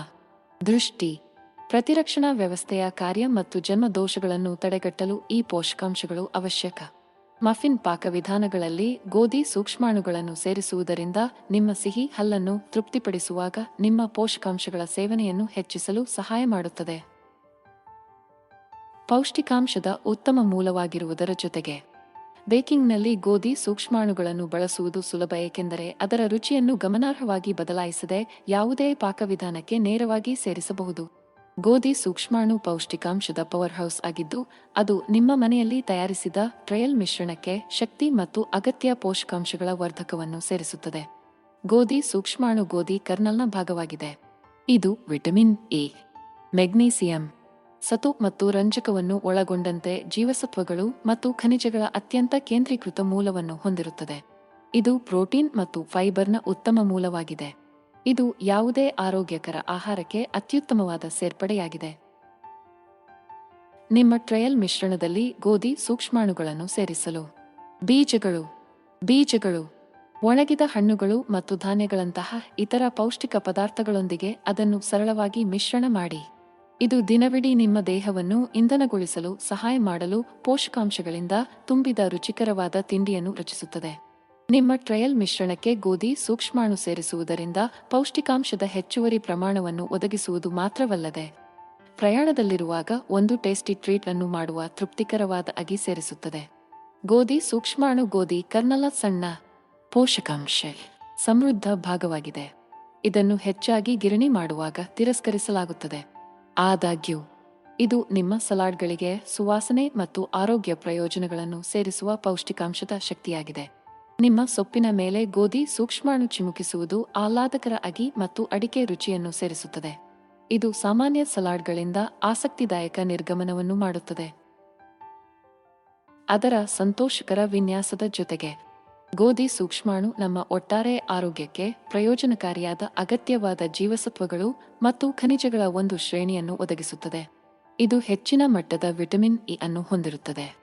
ದೃಷ್ಟಿ, ಪ್ರತಿರಕ್ಷಣಾ ವ್ಯವಸ್ಥೆಯ ಕಾರ್ಯ ಮತ್ತು ಜನ್ಮ ದೋಷಗಳನ್ನು ತಡೆಗಟ್ಟಲು ಈ ಪೋಷಕಾಂಶಗಳು ಅವಶ್ಯಕ. ಮಫಿನ್ ಪಾಕವಿಧಾನಗಳಲ್ಲಿ ಗೋಧಿ ಸೂಕ್ಷ್ಮಾಣುಗಳನ್ನು ಸೇರಿಸುವುದರಿಂದ ನಿಮ್ಮ ಸಿಹಿ ಹಲ್ಲನ್ನು ತೃಪ್ತಿಪಡಿಸುವಾಗ ನಿಮ್ಮ ಪೋಷಕಾಂಶಗಳ ಸೇವನೆಯನ್ನು ಹೆಚ್ಚಿಸಲು ಸಹಾಯ ಮಾಡುತ್ತದೆ. ಪೌಷ್ಟಿಕಾಂಶದ ಉತ್ತಮ ಮೂಲವಾಗಿರುವುದರ ಜೊತೆಗೆ ಬೇಕಿಂಗ್ನಲ್ಲಿ ಗೋಧಿ ಸೂಕ್ಷ್ಮಾಣುಗಳನ್ನು ಬಳಸುವುದು ಸುಲಭ, ಏಕೆಂದರೆ ಅದರ ರುಚಿಯನ್ನು ಗಮನಾರ್ಹವಾಗಿ ಬದಲಾಯಿಸದೆ ಯಾವುದೇ ಪಾಕವಿಧಾನಕ್ಕೆ ನೇರವಾಗಿ ಸೇರಿಸಬಹುದು. ಗೋಧಿ ಸೂಕ್ಷ್ಮಾಣು ಪೌಷ್ಟಿಕಾಂಶದ ಪವರ್ ಹೌಸ್ ಆಗಿದ್ದು, ಅದು ನಿಮ್ಮ ಮನೆಯಲ್ಲಿ ತಯಾರಿಸಿದ ಟ್ರಯಲ್ ಮಿಶ್ರಣಕ್ಕೆ ಶಕ್ತಿ ಮತ್ತು ಅಗತ್ಯ ಪೋಷಕಾಂಶಗಳ ವರ್ಧಕವನ್ನು ಸೇರಿಸುತ್ತದೆ. ಗೋಧಿ ಸೂಕ್ಷ್ಮಾಣು ಗೋಧಿ ಕರ್ನಲ್ನ ಭಾಗವಾಗಿದೆ. ಇದು ವಿಟಮಿನ್ ಎ, ಮೆಗ್ನೀಸಿಯಂ. ಸತು ಮತ್ತು ರಂಜಕವನ್ನು ಒಳಗೊಂಡಂತೆ ಜೀವಸತ್ವಗಳು ಮತ್ತು ಖನಿಜಗಳ ಅತ್ಯಂತ ಕೇಂದ್ರೀಕೃತ ಮೂಲವನ್ನು ಹೊಂದಿರುತ್ತದೆ. ಇದು ಪ್ರೋಟೀನ್ ಮತ್ತು ಫೈಬರ್ನ ಉತ್ತಮ ಮೂಲವಾಗಿದೆ. ಇದು ಯಾವುದೇ ಆರೋಗ್ಯಕರ ಆಹಾರಕ್ಕೆ ಅತ್ಯುತ್ತಮವಾದ ಸೇರ್ಪಡೆಯಾಗಿದೆ. ನಿಮ್ಮ ಟ್ರಯಲ್ ಮಿಶ್ರಣದಲ್ಲಿ ಗೋಧಿ ಸೂಕ್ಷ್ಮಾಣುಗಳನ್ನು ಸೇರಿಸಲು. ಬೀಜಗಳು. ಬೀಜಗಳು. ಒಣಗಿದ ಹಣ್ಣುಗಳು ಮತ್ತು ಧಾನ್ಯಗಳಂತಹ ಇತರ ಪೌಷ್ಟಿಕ ಪದಾರ್ಥಗಳೊಂದಿಗೆ ಅದನ್ನು ಸರಳವಾಗಿ ಮಿಶ್ರಣ ಮಾಡಿ. ಇದು ದಿನವಿಡೀ ನಿಮ್ಮ ದೇಹವನ್ನು ಇಂಧನಗೊಳಿಸಲು, ಸಹಾಯ ಮಾಡಲು, ಪೋಷಕಾಂಶಗಳಿಂದ ತುಂಬಿದ ರುಚಿಕರವಾದ ತಿಂಡಿಯನ್ನು ರಚಿಸುತ್ತದೆ. ನಿಮ್ಮ ಟ್ರಯಲ್ ಮಿಶ್ರಣಕ್ಕೆ ಗೋಧಿ, ಸೂಕ್ಷ್ಮಾಣು ಸೇರಿಸುವುದರಿಂದ ಪೌಷ್ಟಿಕಾಂಶದ ಹೆಚ್ಚುವರಿ ಪ್ರಮಾಣವನ್ನು ಒದಗಿಸುವುದು ಮಾತ್ರವಲ್ಲದೆ, ಪ್ರಯಾಣದಲ್ಲಿರುವಾಗ ಒಂದು ಟೇಸ್ಟಿ ಟ್ರೀಟ್ ಅನ್ನು ಮಾಡುವ ತೃಪ್ತಿಕರವಾದ ಅಗಿ ಸೇರಿಸುತ್ತದೆ. ಗೋಧಿ, ಸೂಕ್ಷ್ಮಾಣು ಗೋಧಿ, ಕರ್ನಲ ಸಣ್ಣ ಪೋಷಕಾಂಶ ಸಮೃದ್ಧ ಭಾಗವಾಗಿದೆ. ಇದನ್ನು ಹೆಚ್ಚಾಗಿ ಗಿರಣಿ ಮಾಡುವಾಗ ತಿರಸ್ಕರಿಸಲಾಗುತ್ತದೆ. ಆದಾಗ್ಯೂ, ಇದು ನಿಮ್ಮ ಸಲಾಡ್ಗಳಿಗೆ ಸುವಾಸನೆ ಮತ್ತು ಆರೋಗ್ಯ ಪ್ರಯೋಜನಗಳನ್ನು ಸೇರಿಸುವ ಪೌಷ್ಟಿಕಾಂಶದ ಶಕ್ತಿಯಾಗಿದೆ. ನಿಮ್ಮ ಸೊಪ್ಪಿನ ಮೇಲೆ ಗೋಧಿ ಸೂಕ್ಷ್ಮಾಣು ಚಿಮುಕಿಸುವುದು ಆಹ್ಲಾದಕರ ಅಗಿ ಮತ್ತು ಅಡಿಕೆ ರುಚಿಯನ್ನು ಸೇರಿಸುತ್ತದೆ. ಇದು ಸಾಮಾನ್ಯ ಸಲಾಡ್ಗಳಿಂದ ಆಸಕ್ತಿದಾಯಕ ನಿರ್ಗಮನವನ್ನು ಮಾಡುತ್ತದೆ. ಅದರ ಸಂತೋಷಕರ ವಿನ್ಯಾಸದ ಜೊತೆಗೆ ಗೋಧಿ ಸೂಕ್ಷ್ಮಾಣು ನಮ್ಮ ಒಟ್ಟಾರೆ ಆರೋಗ್ಯಕ್ಕೆ ಪ್ರಯೋಜನಕಾರಿಯಾದ ಅಗತ್ಯವಾದ ಜೀವಸತ್ವಗಳು ಮತ್ತು ಖನಿಜಗಳ ಒಂದು ಶ್ರೇಣಿಯನ್ನು ಒದಗಿಸುತ್ತದೆ. ಇದು ಹೆಚ್ಚಿನ ಮಟ್ಟದ ವಿಟಮಿನ್ ಇ ಅನ್ನು ಹೊಂದಿರುತ್ತದೆ.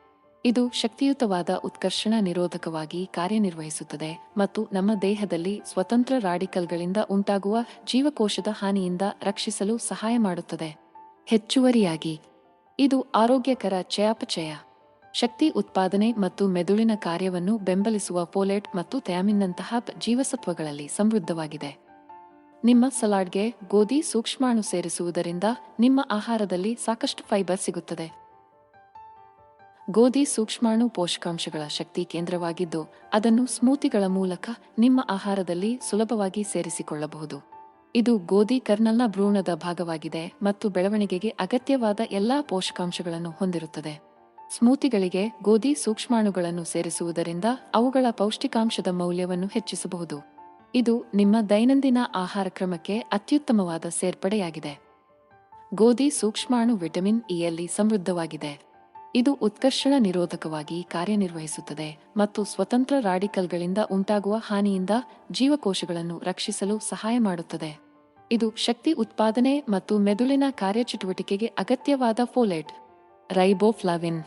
ಇದು ಶಕ್ತಿಯುತವಾದ ಉತ್ಕರ್ಷಣ ನಿರೋಧಕವಾಗಿ ಕಾರ್ಯನಿರ್ವಹಿಸುತ್ತದೆ ಮತ್ತು ನಮ್ಮ ದೇಹದಲ್ಲಿ ಸ್ವತಂತ್ರ ರಾಡಿಕಲ್ಗಳಿಂದ ಉಂಟಾಗುವ ಜೀವಕೋಶದ ಹಾನಿಯಿಂದ ರಕ್ಷಿಸಲು ಸಹಾಯ ಮಾಡುತ್ತದೆ. ಹೆಚ್ಚುವರಿಯಾಗಿ, ಇದು ಆರೋಗ್ಯಕರ ಚಯಾಪಚಯ. ಶಕ್ತಿ ಉತ್ಪಾದನೆ ಮತ್ತು ಮೆದುಳಿನ ಕಾರ್ಯವನ್ನು ಬೆಂಬಲಿಸುವ ಫೋಲೇಟ್ ಮತ್ತು ಥ್ಯಾಮಿನ್ನಂತಹ ಜೀವಸತ್ವಗಳಲ್ಲಿ ಸಮೃದ್ಧವಾಗಿದೆ. ನಿಮ್ಮ ಸಲಾಡ್ಗೆ ಗೋಧಿ ಸೂಕ್ಷ್ಮಾಣು ಸೇರಿಸುವುದರಿಂದ ನಿಮ್ಮ ಆಹಾರದಲ್ಲಿ ಸಾಕಷ್ಟು ಫೈಬರ್ ಸಿಗುತ್ತದೆ. ಗೋಧಿ ಸೂಕ್ಷ್ಮಾಣು ಪೋಷಕಾಂಶಗಳ ಶಕ್ತಿ ಕೇಂದ್ರವಾಗಿದ್ದು, ಅದನ್ನು ಸ್ಮೂತಿಗಳ ಮೂಲಕ ನಿಮ್ಮ ಆಹಾರದಲ್ಲಿ ಸುಲಭವಾಗಿ ಸೇರಿಸಿಕೊಳ್ಳಬಹುದು. ಇದು ಗೋಧಿ ಕರ್ನಲ್ನ ಭ್ರೂಣದ ಭಾಗವಾಗಿದೆ ಮತ್ತು ಬೆಳವಣಿಗೆಗೆ ಅಗತ್ಯವಾದ ಎಲ್ಲಾ ಪೋಷಕಾಂಶಗಳನ್ನು ಹೊಂದಿರುತ್ತದೆ. ಸ್ಮೂತಿಗಳಿಗೆ ಗೋಧಿ ಸೂಕ್ಷ್ಮಾಣುಗಳನ್ನು ಸೇರಿಸುವುದರಿಂದ ಅವುಗಳ ಪೌಷ್ಟಿಕಾಂಶದ ಮೌಲ್ಯವನ್ನು ಹೆಚ್ಚಿಸಬಹುದು. ಇದು ನಿಮ್ಮ ದೈನಂದಿನ ಆಹಾರ ಕ್ರಮಕ್ಕೆ ಅತ್ಯುತ್ತಮವಾದ ಸೇರ್ಪಡೆಯಾಗಿದೆ. ಗೋಧಿ ಸೂಕ್ಷ್ಮಾಣು ವಿಟಮಿನ್ ಇಯಲ್ಲಿ ಸಮೃದ್ಧವಾಗಿದೆ. ಇದು ಉತ್ಕರ್ಷಣ ನಿರೋಧಕವಾಗಿ ಕಾರ್ಯನಿರ್ವಹಿಸುತ್ತದೆ ಮತ್ತು ಸ್ವತಂತ್ರ ರಾಡಿಕಲ್ಗಳಿಂದ ಉಂಟಾಗುವ ಹಾನಿಯಿಂದ ಜೀವಕೋಶಗಳನ್ನು ರಕ್ಷಿಸಲು ಸಹಾಯ ಮಾಡುತ್ತದೆ. ಇದು ಶಕ್ತಿ ಉತ್ಪಾದನೆ ಮತ್ತು ಮೆದುಳಿನ ಕಾರ್ಯಚಟುವಟಿಕೆಗೆ ಅಗತ್ಯವಾದ ಫೋಲೇಟ್, ರೈಬೋಫ್ಲಾವಿನ್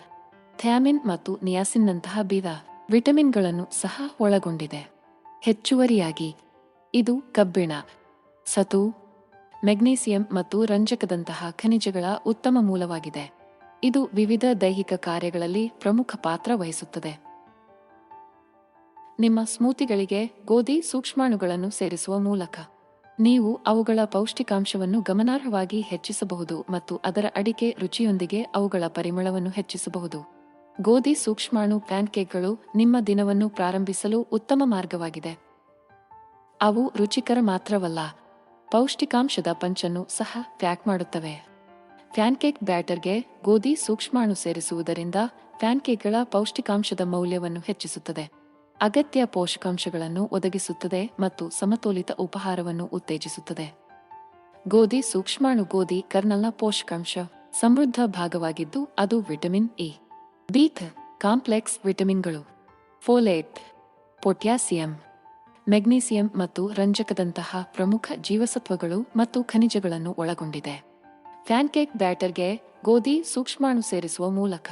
ಥ್ಯಾಮಿನ್ ಮತ್ತು ನಿಯಾಸಿನ್ನಂತಹ ಬೀದ ವಿಟಮಿನ್ಗಳನ್ನು ಸಹ ಒಳಗೊಂಡಿದೆ. ಹೆಚ್ಚುವರಿಯಾಗಿ, ಇದು ಕಬ್ಬಿಣ, ಸತು, ಮೆಗ್ನೀಸಿಯಂ ಮತ್ತು ರಂಜಕದಂತಹ ಖನಿಜಗಳ ಉತ್ತಮ ಮೂಲವಾಗಿದೆ. ಇದು ವಿವಿಧ ದೈಹಿಕ ಕಾರ್ಯಗಳಲ್ಲಿ ಪ್ರಮುಖ ಪಾತ್ರ ವಹಿಸುತ್ತದೆ. ನಿಮ್ಮ ಸ್ಮೂತಿಗಳಿಗೆ ಗೋಧಿ ಸೂಕ್ಷ್ಮಾಣುಗಳನ್ನು ಸೇರಿಸುವ ಮೂಲಕ ನೀವು ಅವುಗಳ ಪೌಷ್ಟಿಕಾಂಶವನ್ನು ಗಮನಾರ್ಹವಾಗಿ ಹೆಚ್ಚಿಸಬಹುದು ಮತ್ತು ಅದರ ಅಡಿಕೆ ರುಚಿಯೊಂದಿಗೆ ಅವುಗಳ ಪರಿಮಳವನ್ನು ಹೆಚ್ಚಿಸಬಹುದು. ಗೋಧಿ ಸೂಕ್ಷ್ಮಾಣು ಪ್ಯಾನ್ಕೇಕ್ಗಳು ನಿಮ್ಮ ದಿನವನ್ನು ಪ್ರಾರಂಭಿಸಲು ಉತ್ತಮ ಮಾರ್ಗವಾಗಿದೆ. ಅವು ರುಚಿಕರ ಮಾತ್ರವಲ್ಲ, ಪೌಷ್ಟಿಕಾಂಶದ ಪಂಚನ್ನು ಸಹ ಪ್ಯಾಕ್ ಮಾಡುತ್ತವೆ. ಪ್ಯಾನ್ಕೇಕ್ ಬ್ಯಾಟರ್ಗೆ ಗೋಧಿ ಸೂಕ್ಷ್ಮಾಣು ಸೇರಿಸುವುದರಿಂದ ಪ್ಯಾನ್ಕೇಕ್ಗಳ ಪೌಷ್ಟಿಕಾಂಶದ ಮೌಲ್ಯವನ್ನು ಹೆಚ್ಚಿಸುತ್ತದೆ. ಅಗತ್ಯ ಪೋಷಕಾಂಶಗಳನ್ನು ಒದಗಿಸುತ್ತದೆ ಮತ್ತು ಸಮತೋಲಿತ ಉಪಹಾರವನ್ನು ಉತ್ತೇಜಿಸುತ್ತದೆ. ಗೋಧಿ ಸೂಕ್ಷ್ಮಾಣು ಗೋಧಿ ಕರ್ನಲ್ನ ಪೋಷಕಾಂಶ ಸಮೃದ್ಧ ಭಾಗವಾಗಿದ್ದು ಅದು ವಿಟಮಿನ್ ಇ ಬೀತ್ ಕಾಂಪ್ಲೆಕ್ಸ್ ವಿಟಮಿನ್ಗಳು ಫೋಲೇಟ್ ಪೊಟ್ಯಾಸಿಯಂ ಮೆಗ್ನೀಸಿಯಂ ಮತ್ತು ರಂಜಕದಂತಹ ಪ್ರಮುಖ ಜೀವಸತ್ವಗಳು ಮತ್ತು ಖನಿಜಗಳನ್ನು ಒಳಗೊಂಡಿದೆ. ಫ್ಯಾನ್ಕೇಕ್ ಬ್ಯಾಟರ್ಗೆ ಗೋಧಿ ಸೂಕ್ಷ್ಮಾಣು ಸೇರಿಸುವ ಮೂಲಕ.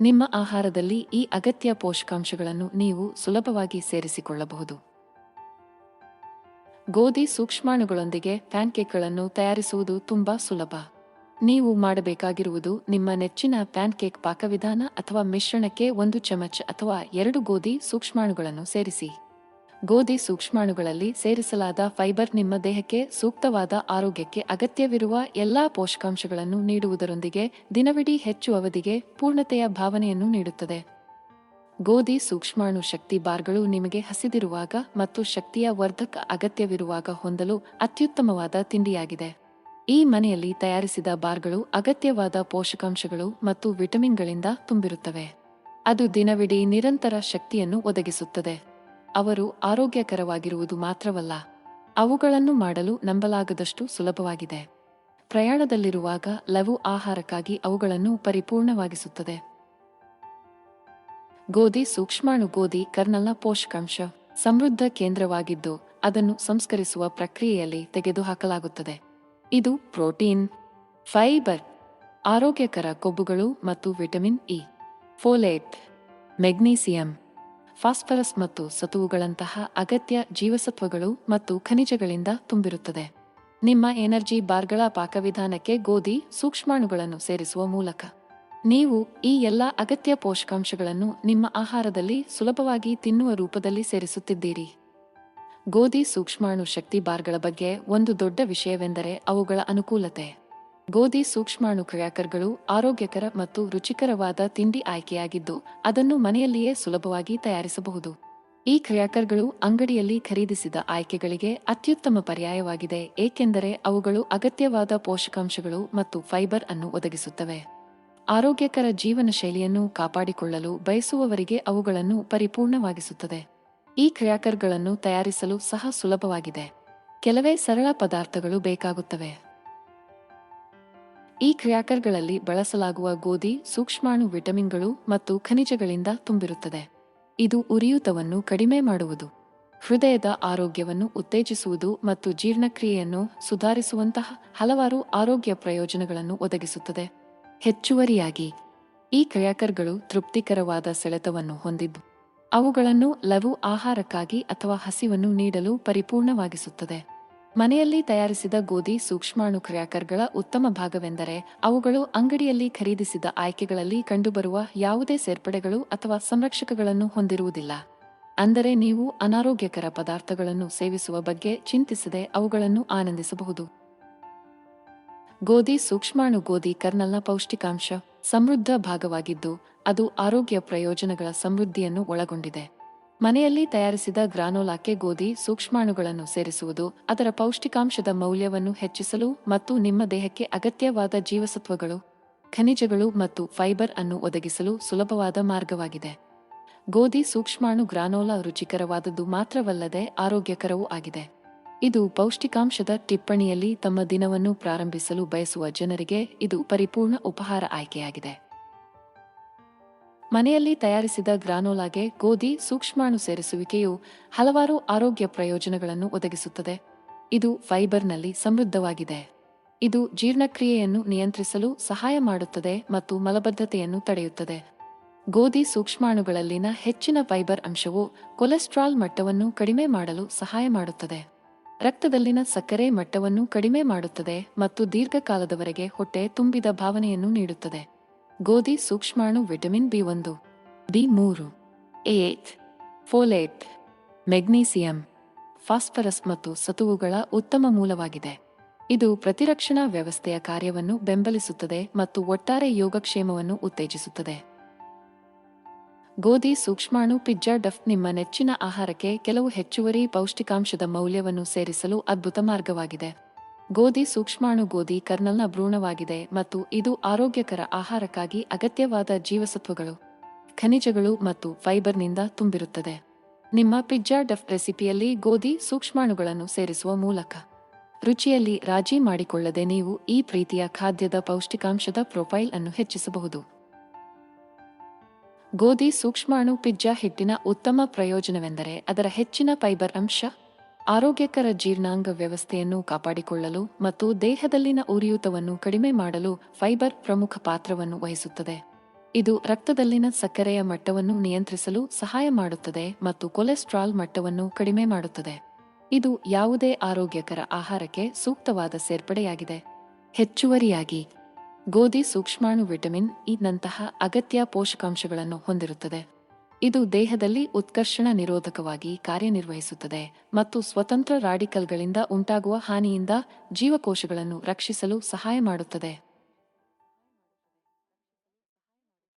ನಿಮ್ಮ ಆಹಾರದಲ್ಲಿ ಈ ಅಗತ್ಯ ಪೋಷಕಾಂಶಗಳನ್ನು ನೀವು ಸುಲಭವಾಗಿ ಸೇರಿಸಿಕೊಳ್ಳಬಹುದು. ಗೋಧಿ ಸೂಕ್ಷ್ಮಾಣುಗಳೊಂದಿಗೆ ಪ್ಯಾನ್ಕೇಕ್ಗಳನ್ನು ತಯಾರಿಸುವುದು ತುಂಬಾ ಸುಲಭ. ನೀವು ಮಾಡಬೇಕಾಗಿರುವುದು ನಿಮ್ಮ ನೆಚ್ಚಿನ ಪ್ಯಾನ್ಕೇಕ್ ಪಾಕವಿಧಾನ ಅಥವಾ ಮಿಶ್ರಣಕ್ಕೆ ಒಂದು ಚಮಚ ಅಥವಾ ಎರಡು ಗೋಧಿ ಸೂಕ್ಷ್ಮಾಣುಗಳನ್ನು ಸೇರಿಸಿ. ಗೋಧಿ ಸೂಕ್ಷ್ಮಾಣುಗಳಲ್ಲಿ ಸೇರಿಸಲಾದ ಫೈಬರ್ ನಿಮ್ಮ ದೇಹಕ್ಕೆ ಸೂಕ್ತವಾದ ಆರೋಗ್ಯಕ್ಕೆ ಅಗತ್ಯವಿರುವ ಎಲ್ಲಾ ಪೋಷಕಾಂಶಗಳನ್ನು ನೀಡುವುದರೊಂದಿಗೆ ದಿನವಿಡೀ ಹೆಚ್ಚು ಅವಧಿಗೆ ಪೂರ್ಣತೆಯ ಭಾವನೆಯನ್ನು ನೀಡುತ್ತದೆ. ಗೋಧಿ ಸೂಕ್ಷ್ಮಾಣು ಶಕ್ತಿ ಬಾರ್ಗಳು ನಿಮಗೆ ಹಸಿದಿರುವಾಗ ಮತ್ತು ಶಕ್ತಿಯ ವರ್ಧಕ ಅಗತ್ಯವಿರುವಾಗ ಹೊಂದಲು ಅತ್ಯುತ್ತಮವಾದ ತಿಂಡಿಯಾಗಿದೆ. ಈ ಮನೆಯಲ್ಲಿ ತಯಾರಿಸಿದ ಬಾರ್ಗಳು ಅಗತ್ಯವಾದ ಪೋಷಕಾಂಶಗಳು ಮತ್ತು ವಿಟಮಿನ್ಗಳಿಂದ ತುಂಬಿರುತ್ತವೆ. ಅದು ದಿನವಿಡೀ ನಿರಂತರ ಶಕ್ತಿಯನ್ನು ಒದಗಿಸುತ್ತದೆ. ಅವರು ಆರೋಗ್ಯಕರವಾಗಿರುವುದು ಮಾತ್ರವಲ್ಲ, ಅವುಗಳನ್ನು ಮಾಡಲು ನಂಬಲಾಗದಷ್ಟು ಸುಲಭವಾಗಿದೆ. ಪ್ರಯಾಣದಲ್ಲಿರುವಾಗ ಲವು ಆಹಾರಕ್ಕಾಗಿ ಅವುಗಳನ್ನು ಪರಿಪೂರ್ಣವಾಗಿಸುತ್ತದೆ. ಗೋಧಿ ಸೂಕ್ಷ್ಮಾಣು ಗೋಧಿ ಕರ್ನಲ್ನ ಪೋಷಕಾಂಶ, ಸಮೃದ್ಧ ಕೇಂದ್ರವಾಗಿದ್ದು ಅದನ್ನು ಸಂಸ್ಕರಿಸುವ ಪ್ರಕ್ರಿಯೆಯಲ್ಲಿ ತೆಗೆದುಹಾಕಲಾಗುತ್ತದೆ. ಇದು ಪ್ರೋಟೀನ್, ಫೈಬರ್, ಆರೋಗ್ಯಕರ ಕೊಬ್ಬುಗಳು ಮತ್ತು vitamin E, folate, magnesium, phosphorus ಮತ್ತು ಸತುವುಗಳಂತಹ ಅಗತ್ಯ ಜೀವಸತ್ವಗಳು ಮತ್ತು ಖನಿಜಗಳಿಂದ ತುಂಬಿರುತ್ತದೆ. ನಿಮ್ಮ ಎನರ್ಜಿ ಬಾರ್ಗಳ ಪಾಕವಿಧಾನಕ್ಕೆ ಗೋಧಿ, ಸೂಕ್ಷ್ಮಾಣುಗಳನ್ನು ಸೇರಿಸುವ ಮೂಲಕ. ನೀವು ಈ ಎಲ್ಲ ಅಗತ್ಯ ಪೋಷಕಾಂಶಗಳನ್ನು ನಿಮ್ಮ ಆಹಾರದಲ್ಲಿ ಸುಲಭವಾಗಿ ತಿನ್ನುವ ರೂಪದಲ್ಲಿ ಸೇರಿಸುತ್ತಿದ್ದೀರಿ. ಗೋಧಿ ಸೂಕ್ಷ್ಮಾಣು ಶಕ್ತಿ ಬಾರ್ಗಳ ಬಗ್ಗೆ ಒಂದು ದೊಡ್ಡ ವಿಷಯವೆಂದರೆ ಅವುಗಳ ಅನುಕೂಲತೆ. ಗೋಧಿ ಸೂಕ್ಷ್ಮಾಣು ಕ್ರ್ಯಾಕರ್ಗಳು ಆರೋಗ್ಯಕರ ಮತ್ತು ರುಚಿಕರವಾದ ತಿಂಡಿ ಆಯ್ಕೆಯಾಗಿದ್ದು, ಅದನ್ನು ಮನೆಯಲ್ಲಿಯೇ ಸುಲಭವಾಗಿ ತಯಾರಿಸಬಹುದು. ಈ ಕ್ರ್ಯಾಕರ್ಗಳು ಅಂಗಡಿಯಲ್ಲಿ ಖರೀದಿಸಿದ ಆಯ್ಕೆಗಳಿಗೆ ಅತ್ಯುತ್ತಮ ಪರ್ಯಾಯವಾಗಿದೆ, ಏಕೆಂದರೆ ಅವುಗಳು ಅಗತ್ಯವಾದ ಪೋಷಕಾಂಶಗಳು ಮತ್ತು ಫೈಬರ್ ಅನ್ನು ಒದಗಿಸುತ್ತವೆ. ಆರೋಗ್ಯಕರ ಜೀವನ ಶೈಲಿಯನ್ನು ಕಾಪಾಡಿಕೊಳ್ಳಲು ಬಯಸುವವರಿಗೆ ಅವುಗಳನ್ನು ಪರಿಪೂರ್ಣವಾಗಿಸುತ್ತದೆ. ಈ ಕ್ರ್ಯಾಕರ್ಗಳನ್ನು ತಯಾರಿಸಲು ಸಹ ಸುಲಭವಾಗಿದೆ. ಕೆಲವೇ ಸರಳ ಪದಾರ್ಥಗಳು ಬೇಕಾಗುತ್ತವೆ. ಈ ಕ್ರ್ಯಾಕರ್ಗಳಲ್ಲಿ ಬಳಸಲಾಗುವ ಗೋಧಿ, ಸೂಕ್ಷ್ಮಾಣು ವಿಟಮಿನ್ಗಳು ಮತ್ತು ಖನಿಜಗಳಿಂದ ತುಂಬಿರುತ್ತದೆ. ಇದು ಉರಿಯೂತವನ್ನು ಕಡಿಮೆ ಮಾಡುವುದು. ಹೃದಯದ ಆರೋಗ್ಯವನ್ನು ಉತ್ತೇಜಿಸುವುದು ಮತ್ತು ಜೀರ್ಣಕ್ರಿಯೆಯನ್ನು ಸುಧಾರಿಸುವಂತಹ ಹಲವಾರು ಆರೋಗ್ಯ ಪ್ರಯೋಜನಗಳನ್ನು ಒದಗಿಸುತ್ತದೆ. ಹೆಚ್ಚುವರಿಯಾಗಿ, ಈ ಕ್ರ್ಯಾಕರ್ಗಳು ತೃಪ್ತಿಕರವಾದ ಸೆಳೆತವನ್ನು ಹೊಂದಿದ್ದು ಅವುಗಳನ್ನು ಲಘು ಆಹಾರಕ್ಕಾಗಿ ಅಥವಾ ಹಸಿವನ್ನು ನೀಡಲು ಪರಿಪೂರ್ಣವಾಗಿಸುತ್ತದೆ. ಮನೆಯಲ್ಲಿ ತಯಾರಿಸಿದ ಗೋಧಿ ಸೂಕ್ಷ್ಮಾಣು ಕ್ರ್ಯಾಕರ್ಗಳ ಉತ್ತಮ ಭಾಗವೆಂದರೆ ಅವುಗಳು ಅಂಗಡಿಯಲ್ಲಿ ಖರೀದಿಸಿದ ಆಯ್ಕೆಗಳಲ್ಲಿ ಕಂಡುಬರುವ ಯಾವುದೇ ಸೇರ್ಪಡೆಗಳು ಅಥವಾ ಸಂರಕ್ಷಕಗಳನ್ನು ಹೊಂದಿರುವುದಿಲ್ಲ. ಅಂದರೆ ನೀವು ಅನಾರೋಗ್ಯಕರ ಪದಾರ್ಥಗಳನ್ನು ಸೇವಿಸುವ ಬಗ್ಗೆ ಚಿಂತಿಸದೆ ಅವುಗಳನ್ನು ಆನಂದಿಸಬಹುದು. ಗೋಧಿ ಸೂಕ್ಷ್ಮಾಣು ಗೋಧಿ ಕರ್ನಲ್ನ ಪೌಷ್ಟಿಕಾಂಶ. ಸಮೃದ್ಧ ಭಾಗವಾಗಿದ್ದು, ಅದು ಆರೋಗ್ಯ ಪ್ರಯೋಜನಗಳ ಸಮೃದ್ಧಿಯನ್ನು ಒಳಗೊಂಡಿದೆ. ಮನೆಯಲ್ಲಿ ತಯಾರಿಸಿದ ಗ್ರಾನೋಲಾಕ್ಕೆ ಗೋಧಿ, ಸೂಕ್ಷ್ಮಾಣುಗಳನ್ನು ಸೇರಿಸುವುದು, ಅದರ ಪೌಷ್ಟಿಕಾಂಶದ ಮೌಲ್ಯವನ್ನು ಹೆಚ್ಚಿಸಲು ಮತ್ತು ನಿಮ್ಮ ದೇಹಕ್ಕೆ ಅಗತ್ಯವಾದ ಜೀವಸತ್ವಗಳು, ಖನಿಜಗಳು ಮತ್ತು ಫೈಬರ್ ಅನ್ನು ಒದಗಿಸಲು ಸುಲಭವಾದ ಮಾರ್ಗವಾಗಿದೆ. ಗೋಧಿ, ಸೂಕ್ಷ್ಮಾಣು, ಗ್ರಾನೋಲಾ ರುಚಿಕರವಾದದ್ದು ಮಾತ್ರವಲ್ಲದೆ ಆರೋಗ್ಯಕರವೂ ಆಗಿದೆ. ಇದು ಪೌಷ್ಟಿಕಾಂಶದ ಟಿಪ್ಪಣಿಯಲ್ಲಿ ತಮ್ಮ ದಿನವನ್ನು ಪ್ರಾರಂಭಿಸಲು ಬಯಸುವ ಜನರಿಗೆ ಇದು ಪರಿಪೂರ್ಣ ಉಪಹಾರ ಆಯ್ಕೆಯಾಗಿದೆ. ಮನೆಯಲ್ಲಿ ತಯಾರಿಸಿದ ಗ್ರಾನೋಲಾಗೆ ಗೋಧಿ, ಸೂಕ್ಷ್ಮಾಣು ಸೇರಿಸುವಿಕೆಯು ಹಲವಾರು ಆರೋಗ್ಯ ಪ್ರಯೋಜನಗಳನ್ನು ಒದಗಿಸುತ್ತದೆ. ಇದು ಫೈಬರ್ನಲ್ಲಿ ಸಮೃದ್ಧವಾಗಿದೆ. ಇದು ಜೀರ್ಣಕ್ರಿಯೆಯನ್ನು ನಿಯಂತ್ರಿಸಲು ಸಹಾಯ ಮಾಡುತ್ತದೆ ಮತ್ತು ಮಲಬದ್ಧತೆಯನ್ನು ತಡೆಯುತ್ತದೆ. ಗೋಧಿ ಸೂಕ್ಷ್ಮಾಣುಗಳಲ್ಲಿನ ಹೆಚ್ಚಿನ ಫೈಬರ್ ಅಂಶವು ಕೊಲೆಸ್ಟ್ರಾಲ್ ಮಟ್ಟವನ್ನು ಕಡಿಮೆ ಮಾಡಲು ಸಹಾಯ ಮಾಡುತ್ತದೆ. ರಕ್ತದಲ್ಲಿನ ಸಕ್ಕರೆ ಮಟ್ಟವನ್ನು ಕಡಿಮೆ ಮಾಡುತ್ತದೆ ಮತ್ತು ದೀರ್ಘಕಾಲದವರೆಗೆ ಹೊಟ್ಟೆ ತುಂಬಿದ ಭಾವನೆಯನ್ನು ನೀಡುತ್ತದೆ. ಗೋಧಿ ಸೂಕ್ಷ್ಮಾಣು ವಿಟಮಿನ್ ಬಿ ಒಂದು, ಬಿ ಮೂರು ಏತ್ ಫೋಲೇಟ್, ಮೆಗ್ನೀಸಿಯಂ, ಫಾಸ್ಫರಸ್ ಮತ್ತು ಸತುವುಗಳ ಉತ್ತಮ ಮೂಲವಾಗಿದೆ. ಇದು ಪ್ರತಿರಕ್ಷಣಾ ವ್ಯವಸ್ಥೆಯ ಕಾರ್ಯವನ್ನು ಬೆಂಬಲಿಸುತ್ತದೆ ಮತ್ತು ಒಟ್ಟಾರೆ ಯೋಗಕ್ಷೇಮವನ್ನು ಉತ್ತೇಜಿಸುತ್ತದೆ. ಗೋಧಿ, ಸೂಕ್ಷ್ಮಾಣು, ಪಿಜ್ಜಾ, ಡಫ್ ನಿಮ್ಮ ನೆಚ್ಚಿನ ಆಹಾರಕ್ಕೆ ಕೆಲವು ಹೆಚ್ಚುವರಿ ಪೌಷ್ಟಿಕಾಂಶದ ಮೌಲ್ಯವನ್ನು ಸೇರಿಸಲು ಅದ್ಭುತ ಮಾರ್ಗವಾಗಿದೆ. ಗೋಧಿ, ಸೂಕ್ಷ್ಮಾಣು ಗೋಧಿ ಕರ್ನಲ್ನ ಭ್ರೂಣವಾಗಿದೆ ಮತ್ತು ಇದು ಆರೋಗ್ಯಕರ ಆಹಾರಕ್ಕಾಗಿ ಅಗತ್ಯವಾದ ಜೀವಸತ್ವಗಳು, ಖನಿಜಗಳು ಮತ್ತು ಫೈಬರ್ನಿಂದ ತುಂಬಿರುತ್ತದೆ. ನಿಮ್ಮ ಪಿಜ್ಜಾ, ಡಫ್ ರೆಸಿಪಿಯಲ್ಲಿ ಗೋಧಿ, ಸೂಕ್ಷ್ಮಾಣುಗಳನ್ನು ಸೇರಿಸುವ ಮೂಲಕ ರುಚಿಯಲ್ಲಿ ರಾಜಿ ಮಾಡಿಕೊಳ್ಳದೆ ನೀವು ಈ ಪ್ರೀತಿಯ ಖಾದ್ಯದ ಪೌಷ್ಟಿಕಾಂಶದ ಪ್ರೊಫೈಲ್ ಅನ್ನು ಹೆಚ್ಚಿಸಬಹುದು. ಗೋಧಿ ಸೂಕ್ಷ್ಮಾಣು ಪಿಜ್ಜಾ ಹಿಟ್ಟಿನ ಉತ್ತಮ ಪ್ರಯೋಜನವೆಂದರೆ ಅದರ ಹೆಚ್ಚಿನ ಫೈಬರ್ ಅಂಶ, ಆರೋಗ್ಯಕರ ಜೀರ್ಣಾಂಗ ವ್ಯವಸ್ಥೆಯನ್ನು ಕಾಪಾಡಿಕೊಳ್ಳಲು ಮತ್ತು ದೇಹದಲ್ಲಿನ ಉರಿಯೂತವನ್ನು ಕಡಿಮೆ ಮಾಡಲು ಫೈಬರ್ ಪ್ರಮುಖ ಪಾತ್ರವನ್ನು ವಹಿಸುತ್ತದೆ. ಇದು ರಕ್ತದಲ್ಲಿನ ಸಕ್ಕರೆಯ ಮಟ್ಟವನ್ನು ನಿಯಂತ್ರಿಸಲು ಸಹಾಯ ಮಾಡುತ್ತದೆ ಮತ್ತು ಕೊಲೆಸ್ಟ್ರಾಲ್ ಮಟ್ಟವನ್ನು ಕಡಿಮೆ ಮಾಡುತ್ತದೆ. ಇದು ಯಾವುದೇ ಆರೋಗ್ಯಕರ ಆಹಾರಕ್ಕೆ ಸೂಕ್ತವಾದ ಸೇರ್ಪಡೆಯಾಗಿದೆ. ಹೆಚ್ಚುವರಿಯಾಗಿ ಗೋಧಿ ಸೂಕ್ಷ್ಮಾಣು ವಿಟಮಿನ್ ಇ ಅಗತ್ಯ ಪೋಷಕಾಂಶಗಳನ್ನು ಹೊಂದಿರುತ್ತದೆ. ಇದು ದೇಹದಲ್ಲಿ ಉತ್ಕರ್ಷಣ ನಿರೋಧಕವಾಗಿ ಕಾರ್ಯನಿರ್ವಹಿಸುತ್ತದೆ ಮತ್ತು ಸ್ವತಂತ್ರ ರಾಡಿಕಲ್ಗಳಿಂದ ಉಂಟಾಗುವ ಹಾನಿಯಿಂದ ಜೀವಕೋಶಗಳನ್ನು ರಕ್ಷಿಸಲು ಸಹಾಯ ಮಾಡುತ್ತದೆ.